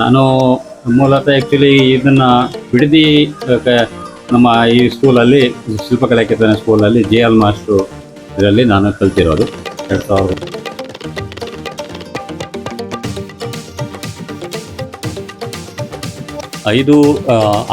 ನಾನು ಮೂಲತಃ ಆ್ಯಕ್ಚುಲಿ ಇದನ್ನು ಬಿಡದಿ ನಮ್ಮ ಈ ಸ್ಕೂಲಲ್ಲಿ ಶಿಲ್ಪಕಲಾ ಕೆತ್ತನೆ ಸ್ಕೂಲಲ್ಲಿ ಜೆ ಎಲ್ ಮಾಸ್ಟ್ರು ಇದರಲ್ಲಿ ನಾನು ಕಲ್ತಿರೋದು. ಎರಡು ಸಾವಿರದ ಐದು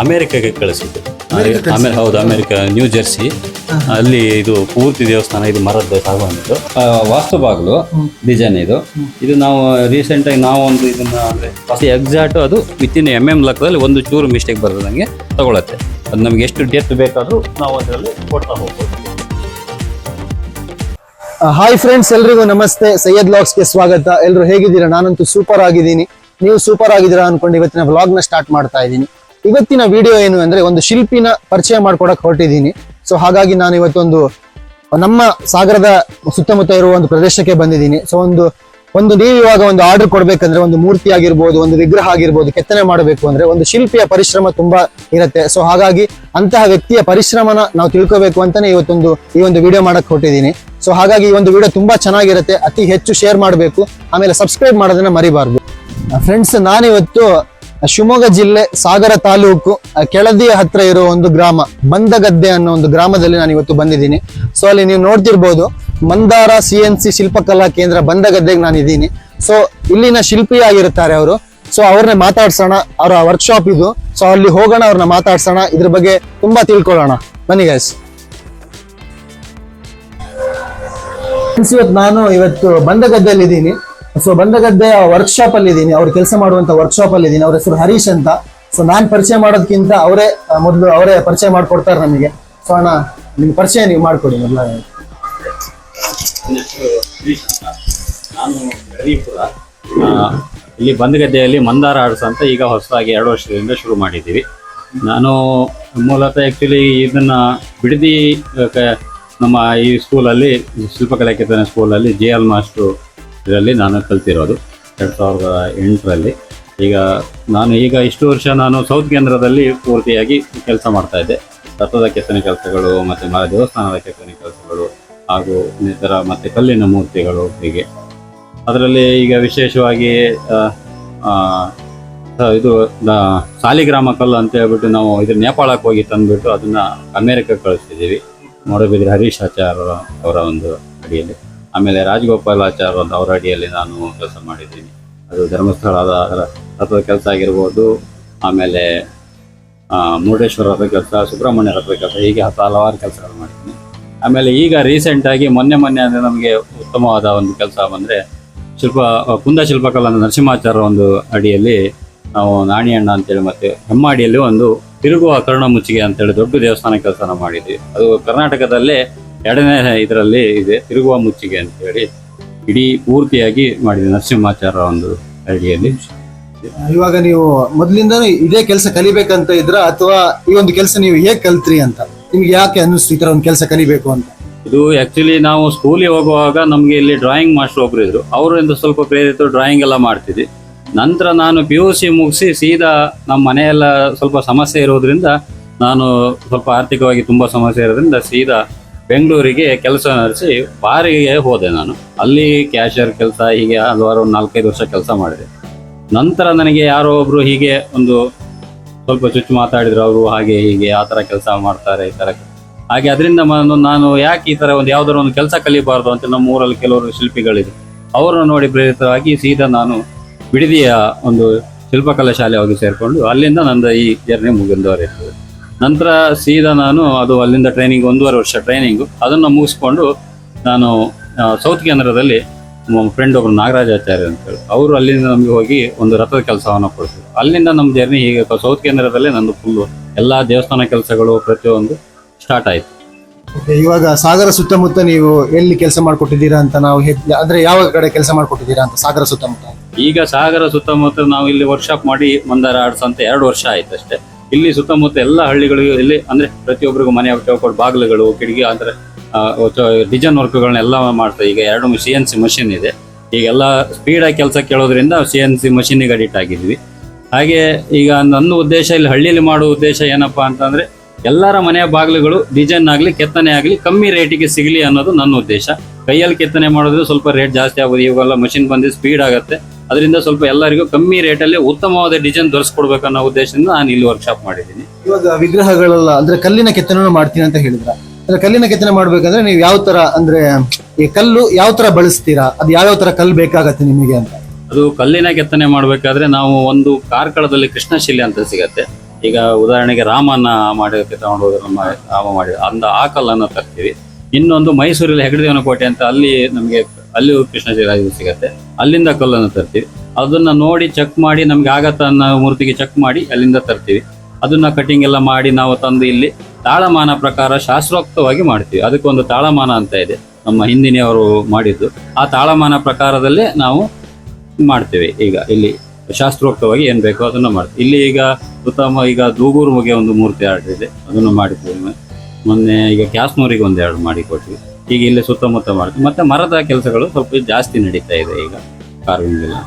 ಅಮೇರಿಕಾಗೆ ಕಳಿಸಿದ್ದೆ. ಕಳಿಸಿದ್ದು ಆಮೇಲೆ ಹೌದು ಅಮೇರಿಕ ನ್ಯೂ ಜೆರ್ಸಿ ಅಲ್ಲಿ ಇದು ಪೂರ್ತಿ ದೇವಸ್ಥಾನ ಇದು ಮರದ ಸಾಗುವಂಥದ್ದು. ಆ, ವಾಸ್ತು ಬಾಗಿಲು ಡಿಸೈನ್ ಇದು. ಇದು ನಾವು ರೀಸೆಂಟ್ ಆಗಿ ನಾವು ಒಂದು ಇದನ್ನ ಅಂದ್ರೆ ಎಕ್ಸಾಕ್ಟ್ ಅದು ವಿತ್ ಇನ್ ಎಂ ಎಂ ಲೆಕ್ಕದಲ್ಲಿ ಒಂದು ಚೂರು ಮಿಸ್ಟೇಕ್ ಬರದಂಗೆ ತಗೊಳತ್ತೆ. ಅದು ನಮ್ಗೆ ಎಷ್ಟು ಡೆತ್ ಬೇಕಾದ್ರೂ ನಾವು ಅದರಲ್ಲಿ ಕೊಡ್ತಾ ಹೋಗ್ಬೋದು. ಹಾಯ್ ಫ್ರೆಂಡ್ಸ್ ಎಲ್ರಿಗೂ ನಮಸ್ತೆ. ಸೈಯದ್ ಲಾಗ್ಸ್ಗೆ ಸ್ವಾಗತ. ಎಲ್ಲರೂ ಹೇಗಿದ್ದೀರಾ? ನಾನಂತೂ ಸೂಪರ್ ಆಗಿದ್ದೀನಿ. ನೀವು ಸೂಪರ್ ಆಗಿದ್ದೀರಾ ಅನ್ಕೊಂಡು ಇವತ್ತಿನ ವ್ಲಾಗ್ನ ಸ್ಟಾರ್ಟ್ ಮಾಡ್ತಾ ಇದ್ದೀನಿ. ಇವತ್ತಿನ ವಿಡಿಯೋ ಏನು ಅಂದ್ರೆ ಒಂದು ಶಿಲ್ಪಿನ ಪರಿಚಯ ಮಾಡ್ಕೊಡಕ್ ಹೊರಟಿದ್ದೀನಿ. ಸೊ ಹಾಗಾಗಿ ನಾನು ಇವತ್ತೊಂದು ನಮ್ಮ ಸಾಗರದ ಸುತ್ತಮುತ್ತ ಇರುವ ಒಂದು ಪ್ರದೇಶಕ್ಕೆ ಬಂದಿದ್ದೀನಿ. ಸೊ ಒಂದು ಒಂದು ನೀವು ಇವಾಗ ಒಂದು ಆರ್ಡರ್ ಕೊಡ್ಬೇಕಂದ್ರೆ ಒಂದು ಮೂರ್ತಿ ಆಗಿರ್ಬೋದು, ಒಂದು ವಿಗ್ರಹ ಆಗಿರ್ಬೋದು, ಕೆತ್ತನೆ ಮಾಡಬೇಕು ಅಂದ್ರೆ ಒಂದು ಶಿಲ್ಪಿಯ ಪರಿಶ್ರಮ ತುಂಬಾ ಇರುತ್ತೆ. ಸೊ ಹಾಗಾಗಿ ಅಂತಹ ವ್ಯಕ್ತಿಯ ಪರಿಶ್ರಮನ ನಾವು ತಿಳ್ಕೋಬೇಕು ಅಂತಾನೆ ಇವತ್ತೊಂದು, ಈ ಒಂದು ವಿಡಿಯೋ ಮಾಡಕ್ ಕೊಟ್ಟಿದ್ದೀನಿ ಸೊ ಹಾಗಾಗಿ ಈ ಒಂದು ವಿಡಿಯೋ ತುಂಬಾ ಚೆನ್ನಾಗಿರುತ್ತೆ. ಅತಿ ಹೆಚ್ಚು ಶೇರ್ ಮಾಡಬೇಕು. ಆಮೇಲೆ ಸಬ್ಸ್ಕ್ರೈಬ್ ಮಾಡೋದನ್ನ ಮರಿಬಾರ್ದು. ಫ್ರೆಂಡ್ಸ್ ನಾನಿವತ್ತು ಶಿವಮೊಗ್ಗ ಜಿಲ್ಲೆ ಸಾಗರ ತಾಲೂಕು ಕೆಳದಿಯ ಹತ್ರ ಇರೋ ಒಂದು ಗ್ರಾಮ ಬಂದಗದ್ದೆ ಅನ್ನೋ ಒಂದು ಗ್ರಾಮದಲ್ಲಿ ನಾನು ಇವತ್ತು ಬಂದಿದ್ದೀನಿ. ಸೊ ಅಲ್ಲಿ ನೀವು ನೋಡ್ತಿರ್ಬೋದು, ಮಂದಾರ ಸಿ ಎನ್ ಸಿ ಶಿಲ್ಪಕಲಾ ಕೇಂದ್ರ ಬಂದಗದ್ದೆಗೆ ನಾನು ಇದ್ದೀನಿ. ಸೊ ಇಲ್ಲಿನ ಶಿಲ್ಪಿ ಆಗಿರುತ್ತಾರೆ ಅವರು. ಸೊ ಅವ್ರನ್ನ ಮಾತಾಡ್ಸೋಣ. ಅವರ ವರ್ಕ್ಶಾಪ್ ಇದು. ಸೊ ಅಲ್ಲಿ ಹೋಗೋಣ, ಅವ್ರನ್ನ ಮಾತಾಡ್ಸೋಣ. ಇದ್ರ ಬಗ್ಗೆ ತುಂಬಾ ತಿಳ್ಕೊಳ್ಳೋಣ. ಬನ್ನಿ ಫ್ರೆಂಡ್ಸ್ ಇವತ್ತು ನಾನು ಇವತ್ತು ಬಂದಗದ್ದೆಯಲ್ಲಿ ಇದ್ದೀನಿ ಸೊ ಬಂದಗದ್ದೆ ವರ್ಕ್ಶಾಪ್ ಅಲ್ಲಿ ಇದ್ದೀನಿ ಅವ್ರು ಕೆಲಸ ಮಾಡುವಂತ ವರ್ಕ್ಶಾಪ್ ಅಲ್ಲಿ ಇದ್ದೀನಿ ಅವ್ರ ಹೆಸರು ಹರೀಶ್ ಅಂತ. ಸೊ ನಾನ್ ಪರಿಚಯ ಮಾಡೋದಕ್ಕಿಂತ ಅವರೇ ಮೊದಲು ಅವರೇ ಪರಿಚಯ ಮಾಡ್ಕೊಡ್ತಾರೆ ನಮಗೆ. ಸೊ ಅಣ್ಣ, ನಿಮ್ಗೆ ಪರಿಚಯ ನೀವು ಮಾಡ್ಕೊಡಿ ಮೊದಲ. ನಾನು ಹರಿಪುರ ಇಲ್ಲಿ ಬಂದಗದ್ದೆಯಲ್ಲಿ ಮಂದಾರ ಆರ್ಟ್ಸ್ ಅಂತ ಈಗ ಹೊಸದಾಗಿ ಎರಡು ವರ್ಷದಿಂದ ಶುರು ಮಾಡಿದ್ದೀವಿ. ನಾನು ಮೂಲತಃ ಆ್ಯಕ್ಚುಲಿ ಇದನ್ನು ಬಿಡದಿ ನಮ್ಮ ಈ ಸ್ಕೂಲಲ್ಲಿ ಶಿಲ್ಪಕಲಾ ಕೆತ್ತನೆ ಸ್ಕೂಲಲ್ಲಿ ಜೆ ಎಲ್ ಮಾಸ್ಟ್ರು ಇದರಲ್ಲಿ ನಾನು ಕಲ್ತಿರೋದು ಎರಡು ಸಾವಿರದ ಎಂಟರಲ್ಲಿ. ಈಗ ನಾನು ಈಗ ಇಷ್ಟು ವರ್ಷ ನಾನು ಸೌತ್ ಕೇಂದ್ರದಲ್ಲಿ ಪೂರ್ತಿಯಾಗಿ ಕೆಲಸ ಮಾಡ್ತಾಯಿದ್ದೆ ರಥದ ಕೆತ್ತನೆ ಕೆಲಸಗಳು ಮತ್ತು ಮ ದೇವಸ್ಥಾನದ ಕೆತ್ತನೆ ಕೆಲಸಗಳು ಹಾಗೂ ಇನ್ನಿತರ ಮತ್ತು ಕಲ್ಲಿನ ಮೂರ್ತಿಗಳು ಹೀಗೆ. ಅದರಲ್ಲಿ ಈಗ ವಿಶೇಷವಾಗಿ ಇದು ಸಾಲಿಗ್ರಾಮ ಕಲ್ಲು ಅಂತ ಹೇಳ್ಬಿಟ್ಟು ನಾವು ಇದು ನೇಪಾಳಕ್ಕೆ ಹೋಗಿ ತಂದುಬಿಟ್ಟು ಅದನ್ನು ಅಮೇರಿಕಕ್ಕೆ ಕಳಿಸ್ತಿದ್ದೀವಿ. ಮೋಡಬಿದ್ರಿ ಹರೀಶ್ ಆಚಾರ್ಯ ಅವರ ಒಂದು ಅಡಿಯಲ್ಲಿ. ಆಮೇಲೆ ರಾಜಗೋಪಾಲ್ ಆಚಾರ್ ಒಂದು ಅವರ ಅಡಿಯಲ್ಲಿ ನಾನು ಕೆಲಸ ಮಾಡಿದ್ದೀನಿ. ಅದು ಧರ್ಮಸ್ಥಳದ ರಥದ ಕೆಲಸ ಆಗಿರ್ಬೋದು. ಆಮೇಲೆ ಮುರುಡೇಶ್ವರ ರಥದ ಕೆಲಸ ಸುಬ್ರಹ್ಮಣ್ಯ ರಥದ ಕೆಲಸ, ಹೀಗೆ ಹತ್ತು ಹಲವಾರು ಕೆಲಸಗಳು ಮಾಡಿದ್ದೀನಿ. ಆಮೇಲೆ ಈಗ ರೀಸೆಂಟಾಗಿ ಮೊನ್ನೆ ಮೊನ್ನೆ ಅಂದರೆ ನಮಗೆ ಉತ್ತಮವಾದ ಒಂದು ಕೆಲಸ ಬಂದರೆ ಶಿಲ್ಪ, ಕುಂದ ಶಿಲ್ಪಕಲಾ ನರಸಿಂಹಾಚಾರ್ಯ ಒಂದು ಅಡಿಯಲ್ಲಿ ನಾವು ನಾಣಿಯಣ್ಣ ಅಂತೇಳಿ ಮತ್ತೆ ಹೆಮ್ಮಾಡಿಯಲ್ಲಿ ಒಂದು ತಿರುಗುವ ಕರ್ಣ ಮುಚ್ಚಿಗೆ ಅಂತೇಳಿ ದೊಡ್ಡ ದೇವಸ್ಥಾನ ಕೆಲಸನ ಮಾಡಿದ್ವಿ. ಅದು ಕರ್ನಾಟಕದಲ್ಲೇ ಎರಡನೇ ಇದರಲ್ಲಿ ಇದೆ ತಿರುಗುವ ಮುಚ್ಚಿಗೆ ಅಂತ ಹೇಳಿ ಇಡೀ ಪೂರ್ತಿಯಾಗಿ ಮಾಡಿದೆ ನರಸಿಂಹಾಚಾರ ಒಂದು ಅಡಿಯಲ್ಲಿ ಇವಾಗ ನೀವು ಮೊದಲಿಂದ ಇದೇ ಕೆಲಸ ಕಲಿಬೇಕಂತ ಇದ್ರ ಅಥವಾ ಈ ಒಂದು ಕೆಲಸ ನೀವು ಹೇಗೆ ಕಲ್ತ್ರಿ ಅಂತ? ನಿಮ್ಗೆ ಯಾಕೆ ಅನ್ನಿಸ್ತು ಈ ತರ ಒಂದು ಕೆಲಸ ಕಲಿಬೇಕು ಅಂತ? ಇದು ಆಕ್ಚುಲಿ ನಾವು ಸ್ಕೂಲಿಗೆ ಹೋಗುವಾಗ ನಮಗೆ ಇಲ್ಲಿ ಡ್ರಾಯಿಂಗ್ ಮಾಸ್ಟರ್ ಒಬ್ರು ಇದ್ರು. ಅವರಿಂದ ಸ್ವಲ್ಪ ಪ್ರೇರಿತ ಡ್ರಾಯಿಂಗ್ ಎಲ್ಲ ಮಾಡ್ತಿದ್ವಿ. ನಂತರ ನಾನು ಪಿ ಯು ಸಿ ಮುಗಿಸಿ ಸೀದಾ ನಮ್ಮ ಮನೆಯೆಲ್ಲ ಸ್ವಲ್ಪ ಸಮಸ್ಯೆ ಇರೋದ್ರಿಂದ ನಾನು ಸ್ವಲ್ಪ ಆರ್ಥಿಕವಾಗಿ ತುಂಬಾ ಸಮಸ್ಯೆ ಇರೋದ್ರಿಂದ ಸೀದಾ ಬೆಂಗಳೂರಿಗೆ ಕೆಲಸ ನಡೆಸಿ ಬಾರಿಗೆ ಹೋದೆ ನಾನು. ಅಲ್ಲಿ ಕ್ಯಾಶಿಯರ್ ಕೆಲಸ, ಹೀಗೆ ಹಲವಾರು ಒಂದು ನಾಲ್ಕೈದು ವರ್ಷ ಕೆಲಸ ಮಾಡಿದೆ. ನಂತರ ನನಗೆ ಯಾರೋ ಒಬ್ರು ಹೀಗೆ ಒಂದು ಸ್ವಲ್ಪ ಚುಚ್ಚು ಮಾತಾಡಿದ್ರು, ಅವರು ಹಾಗೆ ಹೀಗೆ ಆ ಥರ ಕೆಲಸ ಮಾಡ್ತಾರೆ, ಈ ಥರ ಹಾಗೆ ಅದರಿಂದ ನಾನು ಯಾಕೆ ಈ ತರ ಒಂದು ಯಾವ್ದಾರ ಒಂದು ಕೆಲಸ ಕಲಿಬಾರ್ದು ಅಂತ ನಮ್ಮ ಊರಲ್ಲಿ ಕೆಲವರು ಶಿಲ್ಪಿಗಳಿದೆ ಅವರನ್ನು ನೋಡಿ ಪ್ರೇರಿತವಾಗಿ ಸೀದಾ ನಾನು ಬಿಡದಿಯ ಒಂದು ಶಿಲ್ಪಕಲಾ ಶಾಲೆ ಹೋಗಿ ಸೇರಿಕೊಂಡು ಅಲ್ಲಿಂದ ನಂದು ಈ ಜರ್ನಿ ಮುಗಿದವರಿರ್ತದೆ ನಂತರ ಸೀದಾ ನಾನು ಅದು ಅಲ್ಲಿಂದ ಟ್ರೈನಿಂಗ್ ಒಂದೂವರೆ ವರ್ಷ ಟ್ರೈನಿಂಗು ಅದನ್ನು ಮುಗಿಸ್ಕೊಂಡು ನಾನು ಸೌತ್ ಕೇಂದ್ರದಲ್ಲಿ ನಮ್ಮ ಫ್ರೆಂಡ್ ಒಬ್ರು ನಾಗರಾಜಾಚಾರ್ಯ ಅಂತೇಳಿ. ಅವರು ಅಲ್ಲಿಂದ ನಮಗೆ ಹೋಗಿ ಒಂದು ರಥದ ಕೆಲಸವನ್ನು ಕೊಡ್ತಾರೆ ಅಲ್ಲಿಂದ ನಮ್ಮ ಜರ್ನಿ ಹೀಗೆ ಸೌತ್ ಕೇಂದ್ರದಲ್ಲೇ ನಂದು ಫುಲ್ಲು ಎಲ್ಲ ದೇವಸ್ಥಾನ ಕೆಲಸಗಳು ಪ್ರತಿಯೊಂದು ಸ್ಟಾರ್ಟ್ ಆಯಿತು. ಇವಾಗ ಸಾಗರ ಸುತ್ತಮುತ್ತ ನೀವು ಎಲ್ಲಿ ಕೆಲಸ ಮಾಡಿಕೊಟ್ಟಿದ್ದೀರಾ ಅಂತ ನಾವು ಅಂದ್ರೆ ಯಾವ ಕಡೆ ಕೆಲಸ ಮಾಡಿಕೊಟ್ಟಿದ್ದೀರಾ ಅಂತ ಸಾಗರ ಸುತ್ತಮುತ್ತ? ಈಗ ಸಾಗರ ಸುತ್ತಮುತ್ತ ನಾವು ಇಲ್ಲಿ ವರ್ಕ್ಶಾಪ್ ಮಾಡಿ ಮಂದಾರ ಆಡ್ಸಂತ ಅಂತ ಎರಡು ವರ್ಷ ಆಯ್ತು ಅಷ್ಟೇ. ಇಲ್ಲಿ ಸುತ್ತಮುತ್ತ ಎಲ್ಲ ಹಳ್ಳಿಗಳಿಗೂ ಇಲ್ಲಿ ಅಂದ್ರೆ ಪ್ರತಿಯೊಬ್ಬರಿಗೂ ಮನೆ ಚೌಕಟ್ಟು ಬಾಗಿಲುಗಳು, ಕಿಟಕಿ ಅಂದ್ರೆ ಡಿಸೈನ್ ವರ್ಕ್ಗಳನ್ನೆಲ್ಲ ಮಾಡ್ತಾರೆ ಈಗ ಎರಡು ಸಿ ಎನ್ ಸಿ ಮಷಿನ್ ಇದೆ. ಈಗೆಲ್ಲ ಆಗಿ ಕೆಲಸ ಕೇಳೋದ್ರಿಂದ ಸಿ ಎನ್ ಸಿ ಮಷಿನಿಗೆ ಅಡಿಟ್ ಆಗಿದ್ವಿ. ಹಾಗೆ ಈಗ ನನ್ನ ಉದ್ದೇಶ ಇಲ್ಲಿ ಹಳ್ಳಿಯಲ್ಲಿ ಮಾಡೋ ಉದ್ದೇಶ ಏನಪ್ಪಾ ಅಂತಂದ್ರೆ ಎಲ್ಲರ ಮನೆಯ ಬಾಗಿಲುಗಳು ಡಿಸೈನ್ ಆಗಲಿ, ಕೆತ್ತನೆ ಆಗಲಿ, ಕಮ್ಮಿ ರೇಟಿಗೆ ಸಿಗಲಿ ಅನ್ನೋದು ನನ್ನ ಉದ್ದೇಶ. ಕೈಯಲ್ಲಿ ಕೆತ್ತನೆ ಮಾಡಿದ್ರೆ ಸ್ವಲ್ಪ ರೇಟ್ ಜಾಸ್ತಿ ಆಗೋದು, ಇವಾಗೆಲ್ಲ ಮಷಿನ್ ಬಂದು ಸ್ಪೀಡ್ ಆಗುತ್ತೆ. ಅದರಿಂದ ಸ್ವಲ್ಪ ಎಲ್ಲರಿಗೂ ಕಮ್ಮಿ ರೇಟಲ್ಲಿ ಉತ್ತಮವಾದ ಡಿಸೈನ್ ಅನ್ನೋ ಉದ್ದೇಶದಿಂದ ನಾನು ಇಲ್ಲಿ ವರ್ಕ್ಶಾಪ್ ಮಾಡಿದ್ದೀನಿ. ಇವಾಗ ವಿಗ್ರಹಗಳೆಲ್ಲ ಅಂದ್ರೆ ಕಲ್ಲಿನ ಕೆತ್ತನೆ ಮಾಡ್ತೀನಿ ಅಂತ ಹೇಳಿದ್ರ. ಅಂದ್ರೆ ಕಲ್ಲಿನ ಕೆತ್ತನೆ ಮಾಡ್ಬೇಕಂದ್ರೆ ನೀವು ಯಾವ ತರ ಅಂದ್ರೆ ಈ ಕಲ್ಲು ಯಾವ ತರ ಬಳಸ್ತೀರಾ? ಅದು ಯಾವ್ಯಾವ ತರ ಕಲ್ಲು ಬೇಕಾಗತ್ತೆ ನಿಮಗೆ ಅಂತ? ಅದು ಕಲ್ಲಿನ ಕೆತ್ತನೆ ಮಾಡಬೇಕಾದ್ರೆ ನಾವು ಒಂದು ಕಾರ್ಕಳದಲ್ಲಿ ಕೃಷ್ಣಶಿಲೆ ಅಂತ ಸಿಗತ್ತೆ. ಈಗ ಉದಾಹರಣೆಗೆ ರಾಮನ ಮಾಡೋದಕ್ಕೆ ತಗೊಂಡು ರಾಮ ಮಾಡಿ ಅಂದ ಆ ಕಲ್ಲನ್ನು ತರ್ತೀವಿ. ಇನ್ನೊಂದು ಮೈಸೂರಲ್ಲಿ ಹೆಗಡದೇವನ ಕೋಟೆ ಅಂತ ಅಲ್ಲಿ ನಮಗೆ ಅಲ್ಲಿಯೂ ಕೃಷ್ಣ ಇದು ಸಿಗತ್ತೆ. ಅಲ್ಲಿಂದ ಕಲ್ಲನ್ನು ತರ್ತೀವಿ. ಅದನ್ನ ನೋಡಿ ಚೆಕ್ ಮಾಡಿ, ನಮ್ಗೆ ಆಗತ್ತ ಅನ್ನೋ ಮೂರ್ತಿಗೆ ಚೆಕ್ ಮಾಡಿ ಅಲ್ಲಿಂದ ತರ್ತೀವಿ. ಅದನ್ನ ಕಟಿಂಗ್ ಎಲ್ಲ ಮಾಡಿ ನಾವು ತಂದು ಇಲ್ಲಿ ತಾಳಮಾನ ಪ್ರಕಾರ ಶಾಸ್ತ್ರೋಕ್ತವಾಗಿ ಮಾಡ್ತೀವಿ. ಅದಕ್ಕೊಂದು ತಾಳಮಾನ ಅಂತ ಇದೆ. ನಮ್ಮ ಹಿಂದಿನವರು ಮಾಡಿದ್ದು. ಆ ತಾಳಮಾನ ಪ್ರಕಾರದಲ್ಲೇ ನಾವು ಮಾಡ್ತೇವೆ. ಈಗ ಇಲ್ಲಿ ಶಾಸ್ತ್ರೋಕ್ತವಾಗಿ ಏನ್ ಬೇಕೋ ಅದನ್ನ ಮಾಡ್ತೀವಿ. ಇಲ್ಲಿ ಈಗ ಉತ್ತಮ, ಈಗ ದೂಗೂರು ಬಗ್ಗೆ ಒಂದು ಮೂರ್ತಿ ಆರ್ಡರ್ ಇದೆ ಅದನ್ನು ಮಾಡಿದ್ದೇವೆ. ಮೊನ್ನೆ ಈಗ ಕ್ಯಾಸ್ನೂರಿಗೆ ಒಂದು ಎರಡು ಮಾಡಿ ಕೊಟ್ವಿ ಈಗ ಇಲ್ಲಿ ಸುತ್ತಮುತ್ತ ಮಾಡ್ತೀವಿ ಮತ್ತೆ ಮರದ ಕೆಲಸಗಳು ಸ್ವಲ್ಪ ಜಾಸ್ತಿ ನಡೀತಾ ಇದೆ ಈಗ ಕಾರ್ವಿಂಗ್ ಎಲ್ಲ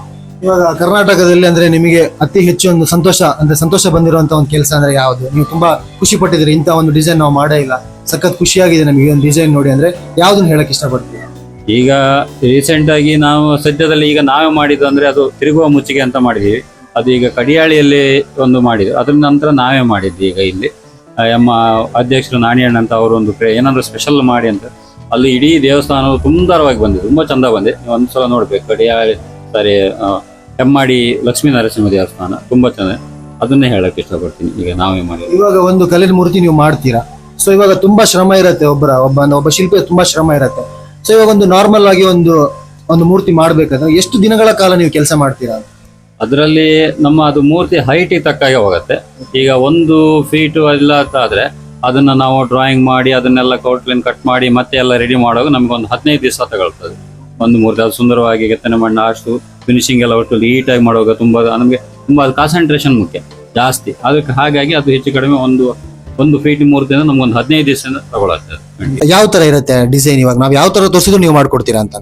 ಇವಾಗ ಕರ್ನಾಟಕದಲ್ಲಿ ಅಂದ್ರೆ ನಿಮಗೆ ಅತಿ ಹೆಚ್ಚು ಒಂದು ಸಂತೋಷ ಅಂದ್ರೆ ಸಂತೋಷ ಬಂದಿರುವಂತ ಒಂದು ಕೆಲಸ ಅಂದ್ರೆ ಯಾವುದು? ನೀವು ತುಂಬಾ ಖುಷಿ ಪಟ್ಟಿದ್ರಿ ಇಂತ ಒಂದು ಡಿಸೈನ್ ನಾವು ಮಾಡೇ ಇಲ್ಲ. ಸಖತ್ ಖುಷಿಯಾಗಿದೆ ನಮಗೆ ಒಂದು ಡಿಸೈನ್ ನೋಡಿ ಅಂದ್ರೆ. ಯಾವ್ದನ್ನ ಹೇಳಕ್ ಇಷ್ಟಪಡ್ತೀವಿ ಈಗ ರೀಸೆಂಟ್ ಆಗಿ ನಾವು ಸದ್ಯದಲ್ಲಿ ಈಗ ನಾವೇ ಮಾಡಿದ್ದು ಅಂದ್ರೆ ಅದು ತಿರುಗುವ ಮುಚ್ಚಿಗೆ ಅಂತ ಮಾಡಿದೀವಿ ಅದು ಈಗ ಕಡಿಯಾಳಿಯಲ್ಲಿ ಒಂದು ಮಾಡಿದ್ವಿ ಅದ್ರ ನಂತರ ನಾವೇ ಮಾಡಿದ್ವಿ ಈಗ ಇಲ್ಲಿ. ನಮ್ಮ ಅಧ್ಯಕ್ಷರು ನಾಣಿಯಣ್ಣ ಅಂತ ಅವರು ಒಂದು ಏನಾದ್ರು ಸ್ಪೆಷಲ್ ಮಾಡಿ ಅಂತ. ಅಲ್ಲಿ ಇಡೀ ದೇವಸ್ಥಾನವು ಸುಂದರವಾಗಿ ಬಂದಿದೆ ತುಂಬಾ ಚಂದ ಬಂದಿದೆ. ನೀವು ಒಂದ್ಸಲ ನೋಡ್ಬೇಕು ಕಡಿಯಾಳಿ ಸಾರಿ ಹೆಮ್ಮಾಡಿ ಲಕ್ಷ್ಮೀ ನರಸಿಂಹ ದೇವಸ್ಥಾನ ತುಂಬಾ ಚೆಂದ. ಅದನ್ನೇ ಹೇಳಕ್ ಇಷ್ಟಪಡ್ತೀನಿ. ಈಗ ನಾವೇ ಮಾಡಿ ಇವಾಗ ಒಂದು ಕಲಿನ ಮೂರ್ತಿ ನೀವು ಮಾಡ್ತೀರಾ? ಸೊ ಇವಾಗ ತುಂಬಾ ಶ್ರಮ ಇರುತ್ತೆ ಒಬ್ಬರ ಒಬ್ಬ ಒಬ್ಬ ಶಿಲ್ಪಿ ತುಂಬಾ ಶ್ರಮ ಇರುತ್ತೆ. ಸೊ ಇವಾಗ ಒಂದು ನಾರ್ಮಲ್ ಆಗಿ ಒಂದು ಒಂದು ಮೂರ್ತಿ ಮಾಡ್ಬೇಕಂದ್ರೆ ಎಷ್ಟು ದಿನಗಳ ಕಾಲ ನೀವು ಕೆಲಸ ಮಾಡ್ತೀರಾ? ಅದರಲ್ಲಿ ನಮ್ಮ ಅದು ಮೂರ್ತಿ ಹೈಟಿಗೆ ತಕ್ಕಾಗೆ ಹೋಗುತ್ತೆ. ಈಗ ಒಂದು ಫೀಟು ಇಲ್ಲ ಅಂತ ಆದ್ರೆ ಅದನ್ನ ನಾವು ಡ್ರಾಯಿಂಗ್ ಮಾಡಿ ಅದನ್ನೆಲ್ಲ ಔಟ್ಲೈನ್ ಕಟ್ ಮಾಡಿ ಮತ್ತೆ ಎಲ್ಲ ರೆಡಿ ಮಾಡುವಾಗ ನಮ್ಗೆ ಒಂದು ಹದಿನೈದು ದಿವಸ ತಗೊಳ್ತದೆ. ಒಂದು ಮೂರು ಅದು ಸುಂದರವಾಗಿ ಕೆತ್ತನೆ ಮಾಡಿ ಅಷ್ಟು ಫಿನಿಶಿಂಗ್ ಎಲ್ಲ ಒಟ್ಟು ನೀಟಾಗಿ ಮಾಡುವಾಗ ತುಂಬಾ ನಮಗೆ ತುಂಬಾ ಕಾನ್ಸಂಟ್ರೇಷನ್ ಮುಖ್ಯ ಜಾಸ್ತಿ. ಅದಕ್ಕೆ ಹಾಗಾಗಿ ಅದು ಹೆಚ್ಚು ಕಡಿಮೆ ಒಂದು ಒಂದು ಫೀಟ್ ಮೂರ್ತಿಯಿಂದ ಒಂದು ಹದಿನೈದು ದಿವಸ ತಗೊಳತ್ತೆ. ಯಾವ ತರ ಇರುತ್ತೆ ಡಿಸೈನ್ ಇವಾಗ? ನಾವು ಯಾವ ತರ ತೋರಿಸಿದ್ರು ನೀವು ಮಾಡ್ಕೊಡ್ತೀರಾ ಅಂತ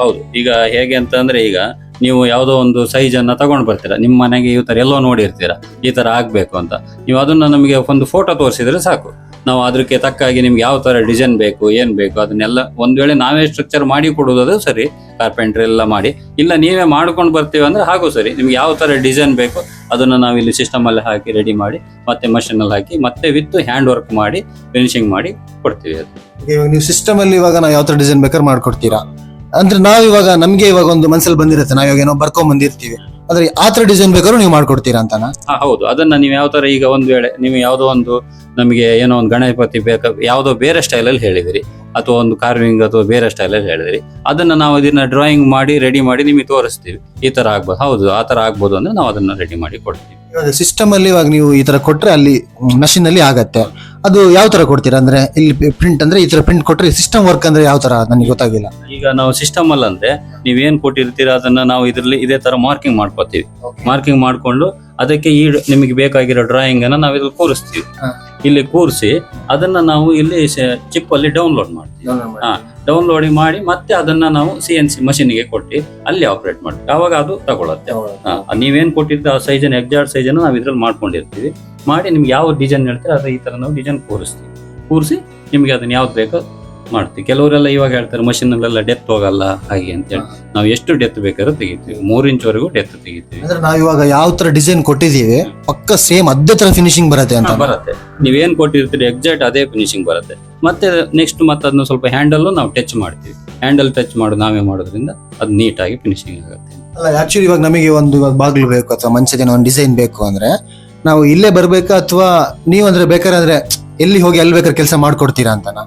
ಹೌದು. ಈಗ ಹೇಗೆ ಅಂತ ಅಂದ್ರೆ ಈಗ ನೀವು ಯಾವುದೋ ಒಂದು ಸೈಜ್ ಅನ್ನ ತಗೊಂಡು ಬರ್ತೀರಾ. ನಿಮ್ಮ ಮನೆಗೆ ಈ ತರ ಎಲ್ಲೋ ನೋಡಿರ್ತೀರಾ. ಈ ತರ ಆಗ್ಬೇಕು ಅಂತ. ನೀವು ಅದನ್ನ ನಮಗೆ ಒಂದು ಫೋಟೋ ತೋರಿಸಿದ್ರೆ ಸಾಕು. ನಾವು ಅದಕ್ಕೆ ತಕ್ಕಾಗಿ ನಿಮ್ಗೆ ಯಾವ ತರ ಡಿಸೈನ್ ಬೇಕು ಏನ್ ಬೇಕು ಅದನ್ನೆಲ್ಲ ಒಂದ್ ವೇಳೆ ನಾವೇ ಸ್ಟ್ರಕ್ಚರ್ ಮಾಡಿ ಕೊಡುವುದು ಸರಿ ಕಾರ್ಪೆಂಟ್ರಿ ಎಲ್ಲ ಮಾಡಿ. ಇಲ್ಲ ನೀವೇ ಮಾಡ್ಕೊಂಡು ಬರ್ತೀವಿ ಅಂದ್ರೆ ಹಾಗೂ ಸರಿ ನಿಮ್ಗೆ ಯಾವ ತರ ಡಿಸೈನ್ ಬೇಕು ಅದನ್ನ ನಾವು ಇಲ್ಲಿ ಸಿಸ್ಟಮ್ ಅಲ್ಲಿ ಹಾಕಿ ರೆಡಿ ಮಾಡಿ ಮತ್ತೆ ಮಷೀನ್ ಅಲ್ಲಿ ಹಾಕಿ ಮತ್ತೆ ವಿತ್ ಹ್ಯಾಂಡ್ ವರ್ಕ್ ಮಾಡಿ ಫಿನಿಶಿಂಗ್ ಮಾಡಿ ಕೊಡ್ತೀವಿ ಅದು. ಇವಾಗ ನೀವು ಸಿಸ್ಟಮ್ ಅಲ್ಲಿ ಇವಾಗ ನಾವು ಯಾವ ತರ ಡಿಸೈನ್ ಬೇಕಾದ್ರೆ ಮಾಡ್ಕೊಡ್ತೀರಾ? ಅಂದ್ರೆ ನಾವ್ ಇವಾಗ ನಮ್ಗೆ ಇವಾಗ ಒಂದು ಮನಸ್ಸಲ್ಲಿ ಬಂದಿರುತ್ತೆ ನಾವು ಇವಾಗ ಏನೋ ಬರ್ಕೊಂಡ್ ಬಂದಿರ್ತೀವಿ. ಆದ್ರೆ ಆ ತರ ಡಿಸೈನ್ ಬೇಕಾದ್ರೂ ನೀವು ಮಾಡ್ಕೊಡ್ತೀರಾ ಅಂತನಾ? ಹಾ ಹೌದು. ಅದನ್ನ ನೀವು ಯಾವ ತರ ಈಗ ಒಂದ್ ವೇಳೆ ನೀವು ಯಾವುದೋ ಒಂದು ನಮಗೆ ಏನೋ ಒಂದು ಗಣಪತಿ ಬೇಕ ಯಾವುದೋ ಬೇರೆ ಸ್ಟೈಲಲ್ಲಿ ಹೇಳಿದಿರಿ. ಅಥವಾ ಒಂದು ಕಾರ್ವಿಂಗ್ ಅಥವಾ ಬೇರೆ ಸ್ಟೈಲಲ್ಲಿ ಹೇಳಿದಿರಿ. ಅದನ್ನ ನಾವು ಇದನ್ನ ಡ್ರಾಯಿಂಗ್ ಮಾಡಿ ರೆಡಿ ಮಾಡಿ ನಿಮಗೆ ತೋರಿಸ್ತೀವಿ. ಈ ತರ ಆಗ್ಬೋದು. ಹೌದು ಆ ತರ ಆಗ್ಬೋದು ಅಂದ್ರೆ ನಾವು ಅದನ್ನ ರೆಡಿ ಮಾಡಿ ಕೊಡ್ತೀವಿ. ಸಿಸ್ಟಮ್ ಅಲ್ಲಿ ಇವಾಗ ನೀವು ಈ ತರ ಕೊಟ್ರೆ ಅಲ್ಲಿ ಮಷಿನ್ ಅಲ್ಲಿ ಆಗತ್ತೆ. ಅದು ಯಾವ ತರ ಕೊಡ್ತೀರಾ ಅಂದ್ರೆ ಇಲ್ಲಿ ಪ್ರಿಂಟ್ ಅಂದ್ರೆ ಈ ತರ ಪ್ರಿಂಟ್ ಕೊಟ್ರೆ ಸಿಸ್ಟಮ್ ವರ್ಕ್ ಅಂದ್ರೆ ಯಾವ ತರ? ನನಗೆ ಗೊತ್ತಾಗಿಲ್ಲ. ಈಗ ನಾವು ಸಿಸ್ಟಮ್ ಅಲ್ಲಿ ಅಂದ್ರೆ ನೀವೇನ್ ಕೊಟ್ಟಿರ್ತೀರ ಅದನ್ನ ನಾವು ಇದರಲ್ಲಿ ಇದೇ ತರ ಮಾರ್ಕಿಂಗ್ ಮಾಡ್ಕೋತೀವಿ. ಮಾರ್ಕಿಂಗ್ ಮಾಡ್ಕೊಂಡು ಅದಕ್ಕೆ ಈ ನಿಮಗೆ ಬೇಕಾಗಿರೋ ಡ್ರಾಯಿಂಗ್ ಅನ್ನ ನಾವು ಇದ್ರಲ್ಲಿ ಕೂರಿಸ್ತೀವಿ. ಇಲ್ಲಿ ಕೂರಿಸಿ ಅದನ್ನ ನಾವು ಇಲ್ಲಿ ಚಿಪ್ ಅಲ್ಲಿ ಡೌನ್ಲೋಡ್ ಮಾಡ್ತೀವಿ. ಹಾ ಡೌನ್ಲೋಡಿಂಗ್ ಮಾಡಿ ಮತ್ತೆ ಅದನ್ನ ನಾವು ಸಿ ಎನ್ ಸಿ ಮಷೀನ್ಗೆ ಕೊಟ್ಟು ಅಲ್ಲಿ ಆಪರೇಟ್ ಮಾಡ್ತೀವಿ. ಅವಾಗ ಅದು ತಗೊಳತ್ತೆ. ನೀವೇನ್ ಕೊಟ್ಟಿದ್ದ ಆ ಸೈಜನ್ ಎಕ್ಸಾಕ್ಟ್ ಸೈಜನ್ನು ನಾವು ಇದ್ರಲ್ಲಿ ಮಾಡ್ಕೊಂಡಿರ್ತೀವಿ. ಮಾಡಿ ನಿಮ್ಗೆ ಯಾವ ಡಿಸೈನ್ ಹೇಳ್ತೀರ ಅದ್ರ ಈ ತರ ನಾವು ಡಿಸೈನ್ ಕೂರಿಸ್ತೀವಿ. ಕೂರಿಸಿ ನಿಮ್ಗೆ ಅದನ್ನ ಯಾವ್ದು ಬೇಕೋ ಮಾಡ್ತೀವಿ. ಕೆಲವರೆಲ್ಲ ಇವಾಗ ಹೇಳ್ತಾರೆ ಮಷಿನ್ ಅಲ್ಲೆಲ್ಲ ಡೆತ್ ಹೋಗಲ್ಲ ಹಾಗೆ ಅಂತ ಹೇಳಿ. ನಾವು ಎಷ್ಟು ಡೆತ್ ಬೇಕಾದ್ರೂ ತೆಗಿತೀವಿ. ಮೂರ್ ಇಂಚ್ ವರೆಗೂ ಡೆತ್ ತೆಗಿತೀವಿ. ಅಂದ್ರೆ ನಾವು ಇವಾಗ ಯಾವ ತರ ಡಿಸೈನ್ ಕೊಟ್ಟಿದೀವಿ ಪಕ್ಕ ಸೇಮ್ ಅದೇ ತರ ಫಿನಿಶಿಂಗ್ ಬರುತ್ತೆ ಅಂತ ಬರುತ್ತೆ. ನೀವೇನ್ ಕೊಟ್ಟಿರ್ತೀರಿ ಎಕ್ಸಾಕ್ಟ್ ಅದೇ ಫಿನಿಶಿಂಗ್ ಬರುತ್ತೆ. ಮತ್ತೆ ನೆಕ್ಸ್ಟ್ ಮತ್ತೆ ಅದನ್ನ ಸ್ವಲ್ಪ ಹ್ಯಾಂಡಲ್ ನಾವು ಟಚ್ ಮಾಡ್ತೀವಿ. ಹ್ಯಾಂಡಲ್ ಟಚ್ ಮಾಡೋದು ನಾವೇ ಮಾಡೋದ್ರಿಂದ ಅದು ನೀಟಾಗಿ ಫಿನಿಶಿಂಗ್ ಆಗುತ್ತೆ. ಅಲ್ಲ ಆಕ್ಚುಲಿ ಇವಾಗ ನಮಗೆ ಒಂದು ಇವಾಗ ಬಾಗಿಲು ಬೇಕು ಅಥವಾ ಮಂಚದಿನ ಒಂದು ಡಿಸೈನ್ ಬೇಕು ಅಂದ್ರೆ ನಾವು ಇಲ್ಲೇ ಬರ್ಬೇಕಾ ಅಥವಾ ನೀವು ಅಂದ್ರೆ ಬೇಕಾದ್ರೆ ಎಲ್ಲಿ ಹೋಗಿ ಎಲ್ಲಿ ಬೇಕಾದ್ರೆ ಕೆಲಸ ಮಾಡ್ಕೊಡ್ತೀರಾ ಅಂತನಾ?